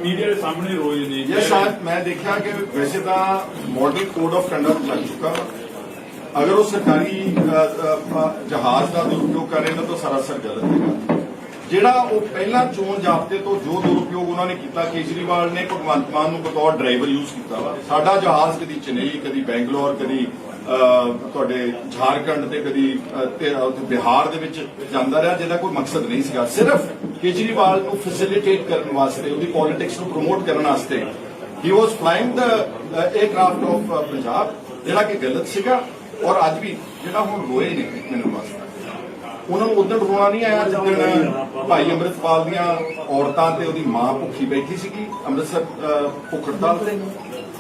ਮੀਡੀਆ ਦੇ ਸਾਹਮਣੇ ਰੋਏ ਨੇ। ਸ਼ਾਇਦ ਮੈਂ ਦੇਖਿਆ ਕਿ ਵੈਸੇ ਤਾਂ ਮਾਡਲ ਕੋਡ ਆਫ ਕੰਡਕਟ ਲੱਗ ਚੁੱਕਾ। ਵਾ। ਅਗਰ ਉਹ ਸਰਕਾਰੀ ਅ, ਅ, ਅ, ਜਹਾਜ਼ ਦਾ ਦੁਰਉਪਯੋਗ ਕਰ ਰਹੇ ਨੇ ਤਾਂ ਸਰਾਸਰ ਗਲਤ ਹੈਗਾ। ਜਿਹੜਾ ਉਹ ਪਹਿਲਾਂ ਚੋਣ ਜਾਬਤੇ ਤੋਂ ਜੋ ਦੁਰਉਪਯੋਗ ਉਹਨਾਂ ਨੇ ਕੀਤਾ, ਕੇਜਰੀਵਾਲ ਨੇ ਭਗਵੰਤ ਮਾਨ ਨੂੰ ਬਤੌਰ ਡਰਾਈਵਰ ਯੂਜ਼ ਕੀਤਾ ਵਾ। ਸਾਡਾ ਜਹਾਜ਼ ਕਦੀ ਚੇਨਈ, ਕਦੀ ਬੈਂਗਲੌਰ, ਕਦੀ ਤੁਹਾਡੇ ਝਾਰਖੰਡ ਤੇ ਕਦੀ ਬਿਹਾਰ ਦੇ ਵਿੱਚ ਜਾਂਦਾ ਰਿਹਾ, ਜਿਹਦਾ ਕੋਈ ਮਕਸਦ ਨਹੀਂ ਸੀਗਾ। ਸਿਰਫ ਕੇਜਰੀਵਾਲ ਨੂੰ ਫੈਸਿਲਿਟੇਟ ਕਰਨ ਵਾਸਤੇ, ਉਹਦੀ ਪੋਲਿਟਿਕਸ ਨੂੰ ਪ੍ਰਮੋਟ ਕਰਨ ਵਾਸਤੇ ਹੀ was flying the aircraft of Punjab, ਜਿਹੜਾ ਕਿ ਗਲਤ ਸੀਗਾ, ਔਰ ਅੱਜ ਵੀ ਜਿਹੜਾ ਹੁਣ ਰੋਏ ਨੇ ਮੈਨੂੰ ਵਾਸਤਾ। ਉਹਨਾਂ ਨੂੰ ਉਦੋਂ ਰੋਣਾ ਨਹੀਂ ਆਇਆ ਜਿੱਦਣ ਭਾਈ ਅੰਮ੍ਰਿਤਪਾਲ ਦੀਆਂ ਔਰਤਾਂ ਤੇ ਉਹਦੀ ਮਾਂ ਭੁੱਖੀ ਬੈਠੀ ਸੀਗੀ ਅੰਮ੍ਰਿਤਸਰ ਭੁੱਖ ਹੜਤਾਲ ਤੇ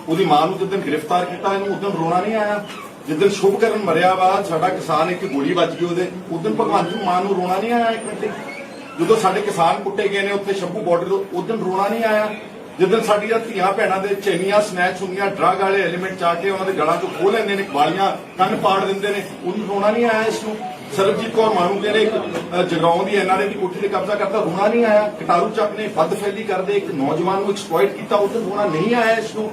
ਉਹਦੀ ਮਾਂ ਨੂੰ ਜਿੱਦਣ ਗ੍ਰਿਫਤਾਰ ਕੀਤਾ ਇਹਨੂੰ ਉਦੋਂ ਰੋਣਾ ਨਹੀਂ ਆਇਆ। ਜਿੱਦਣ ਸ਼ੁਭਕਰਨ ਮਰਿਆ ਵਾ ਸਾਡਾ ਕਿਸਾਨ ਇੱਕ ਗੋਲੀ ਵੱਜ ਗਈ ਉਹਦੇ। ਉਦੋਂ ਭਗਵੰਤ ਮਾਨ ਨੂੰ ਰੋਣਾ ਨਹੀਂ ਆਇਆ ਇੱਕ ਮਿੰਟ। ਜਦੋਂ ਸਾਡੇ ਕਿਸਾਨ ਕੁੱਟੇ ਗਏ ਨੇ ਉੱਥੇ ਸ਼ੰਭੂ ਬਾਰਡਰ ਤੋਂ ਉਦੋਂ ਰੋਣਾ ਨਹੀਂ ਆਇਆ। ਜਦੋਂ ਸਾਡੀਆਂ ਧੀਆਂ ਭੈਣਾਂ ਦੇ ਚੈਨੀਆਂ ਸਨੈਚ ਹੁੰਦੀਆਂ ਡਰੱਗ ਵਾਲੇ ਐਲੀਮੈਂਟ ਚਾ ਕੇ ਉਹਨਾਂ ਦੇ ਗਲਾਂ ਚੋਂ ਖੋਹ ਲੈਂਦੇ ਨੇ ਵਾਲੀਆਂ ਕੰਨ ਪਾੜ ਦਿੰਦੇ ਨੇ ਉਹਨੂੰ ਰੋਣਾ ਨਹੀਂ ਆਇਆ ਇਸ ਨੂੰ। ਸਰਬਜੀਤ ਕੌਰ ਮਾਨੂ ਦੇ ਨੇ ਅ, ਜਗਰਾਉਂ ਦੀ ਐਨਆਰਏ ਦੀ ਕੋਠੀ ਤੇ ਕਬਜ਼ਾ ਕਰਦਾ ਰੋਣਾ ਨਹੀਂ ਆਇਆ। ਕਟਾਰੂ ਚੱਕ ਨੇ ਵੱਧ ਫੈਲੀ ਕਰਦੇ ਇੱਕ ਨੌਜਵਾਨ ਨੂੰ ਐਕਸਪਲੋਇਟ ਕੀਤਾ ਉਦੋਂ ਰੋਣਾ ਨਹੀਂ ਆਇਆ ਇਸ ਨੂੰ।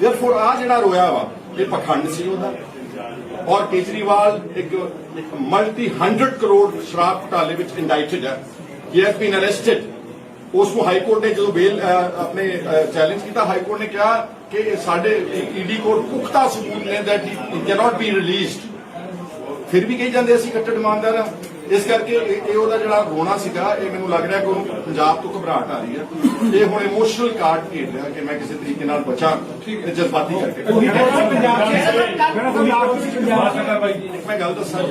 ਦੇਰਫੋਰ ਆ ਜਿਹੜਾ ਰੋਇਆ ਵਾ ਇਹ ਪਖੰਡ ਸੀ ਉਹਦਾ। ਔਰ ਕੇਜਰੀਵਾਲ ਇੱਕ ਮਲਟੀ 100 ਕਰੋੜ ਸ਼ਰਾਬ ਘੁਟਾਲੇ ਵਿੱਚ ਇੰਡਾਈਟਡ ਹੈ। ਹੀ ਹੈਜ਼ ਬੀਨ ਅਰੈਸਟਡ ਉਸ ਨੂੰ ਹਾਈ ਕੋਰਟ ਨੇ ਜਦੋਂ ਬੇਲ ਆਪਣੇ ਚੈਲੰਜ ਕੀਤਾ ਹਾਈ ਕੋਰਟ ਨੇ ਕਿਹਾ ਕਿ ਇਹ ਸਾਡੇ ਈਡੀ ਕੋਲ ਪੁਖਤਾ ਸਬੂਤ ਨੇ that he cannot be released ਫਿਰ ਵੀ ਕਹੀ ਜਾਂਦੇ ਅਸੀਂ ਕੱਟੜ ਇਮਾਨਦਾਰ ਆ ਇਸ ਕਰਕੇ ਇਹ ਉਹਦਾ ਜਿਹੜਾ ਰੋਣਾ ਸੀਗਾ ਇਹ ਮੈਨੂੰ ਲੱਗ ਰਿਹਾ ਕਿ ਉਹਨੂੰ ਪੰਜਾਬ ਤੋਂ ਘਬਰਾਹਟ ਆ ਰਹੀ ਹੈ। ਇਹ ਹੁਣ ਇਮੋਸ਼ਨਲ ਕਾਰਡ ਖੇਡ ਰਿਹਾ ਕਿ ਮੈਂ ਕਿਸੇ ਤਰੀਕੇ ਨਾਲ ਬਚਾਂ ਤੇ ਜਜ਼ਬਾਤੀ ਕਰਕੇ ਮੈਂ ਗੱਲ ਦੱਸਾਂ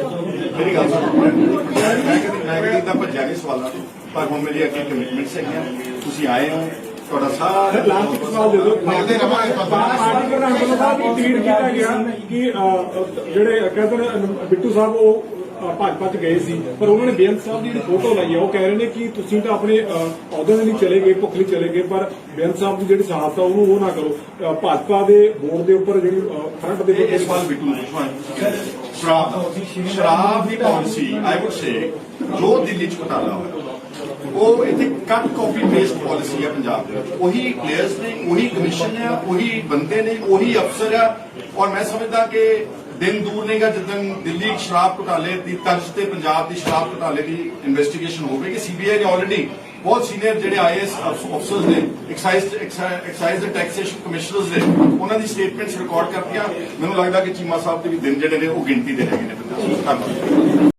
ਮੇਰੀ ਗੱਲ ਸੁਣੋ। ਮੈਂ ਕਦੀ ਮੈਂ ਕਦੀ ਤਾਂ ਭੱਜਿਆ ਨਹੀਂ ਸਵਾਲਾਂ ਤੋਂ ਪਰ ਹੁਣ ਮੇਰੀ ਅੱਗੇ ਕਮਿਟਮੈਂਟਸ ਹੈਗੀਆਂ। ਤੁਸੀਂ ਆਏ ਹੋ ਤੁਹਾਡਾ ਸਾਰਾ ਲਾਸਟ ਸਵਾਲ ਦੇ ਦਿਓ। ਮਿਲਦੇ ਰਵਾਂਗੇ ਪ੍ਰਧਾਨ ਵੱਲੋਂ ਸਾਹਿਬ ਇੱਕ ਟਵੀਟ ਕੀਤਾ ਗਿਆ ਕਿ ਅਹ, ਜਿਹੜੇ ਕਹਿੰਦੇ ਨੇ ਬਿੱਟੂ ਸਾਹਿਬ ਉਹ ਅਹ, ਭਾਜਪਾ ਚ ਗਏ ਸੀ। ਪਰ ਉਹਨਾਂ ਨੇ ਬੇਅੰਤ ਸਾਹਿਬ ਦੀ ਜਿਹੜੀ ਫੋਟੋ ਲਾਈ ਹੈ ਉਹ ਕਹਿ ਰਹੇ ਨੇ ਕਿ ਤੁਸੀਂ ਤਾਂ ਆਪਣੇ ਅਹ, ਅਹੁਦੇ ਦੇ ਲਈ ਚਲੇ ਗਏ ਭੁੱਖ ਲਈ ਚਲੇ ਗਏ ਪਰ ਬੇਅੰਤ ਸਾਹਿਬ ਦੀ ਜਿਹੜੀ ਸ਼ਹਾਦਤ ਆ ਉਹਨੂੰ ਉਹ ਨਾ ਕਰੋ। ਅਹ, ਭਾਜਪਾ ਦੇ ਬੋਰਡ ਦੇ ਉੱਪਰ ਜਿਹੜੀ ਫਰੰਟ ਦੇ ਇਹ ਉੱਪਰ ਇਸ ਵਾਰ ਬਿੱਟੂ ਨੂੰ ਪੁੱਛਣਾ ਸ਼ਰਾਬ ਸ਼ਰਾਬ ਦੀ ਪਾਲਿਸੀ ਆਈ ਊਡ ਸੇ ਜੋ ਦਿੱਲੀ ਚ ਘਟਾਲਾ ਹੋਇਆ ਉਹ ਇੱਥੇ ਕੱਟ ਕਾਪੀ ਪੇਸਟ ਪਾਲਿਸੀ ਹੈ ਪੰਜਾਬ ਦੇ ਉਹੀ ਪਲੇਅਰਸ ਨੇ, ਉਹੀ ਕਮਿਸ਼ਨ ਹੈ ਉਹੀ ਬੰਦੇ ਨੇ, ਉਹੀ ਅਫਸਰ ਆ। ਔਰ ਮੈਂ ਸਮਝਦਾ ਕਿ ਦਿਨ ਦੂਰ ਨਹੀਂਗਾ ਜਦੋਂ ਦਿੱਲੀ ਸ਼ਰਾਬ ਘੁਟਾਲੇ ਦੀ ਤਰਜ਼ ਤੇ ਪੰਜਾਬ ਦੀ ਸ਼ਰਾਬ ਘੁਟਾਲੇ ਦੀ ਇਨਵੈਸਟੀਗੇਸ਼ਨ ਹੋਵੇਗੀ। ਸੀਬੀਆਈ ਨੇ ਆਲਰੇਡੀ ਬਹੁਤ ਸੀਨੀਅਰ ਜਿਹੜੇ ਆਈਐਸ ਅਫਸਰਸ ਨੇ ਐਕਸਾਈਜ਼ ਐਕਸਾਈਜ਼ ਦੇ ਟੈਕਸੇਸ਼ਨ ਕਮਿਸ਼ਨਰਸ ਨੇ, ਉਹਨਾਂ ਦੀ ਸਟੇਟਮੈਂਟਸ ਰਿਕਾਰਡ ਕਰਤੀਆਂ। ਮੈਨੂੰ ਲੱਗਦਾ ਕਿ ਚੀਮਾ ਸਾਹਿਬ ਦੇ ਵੀ ਦਿਨ ਜਿਹੜੇ ਨੇ ਉਹ ਗਿਣਤੀ ਦੇ ਹੈਗੇ ਨੇ ਪੰਜਾਬ ਧੰਨਵਾਦ।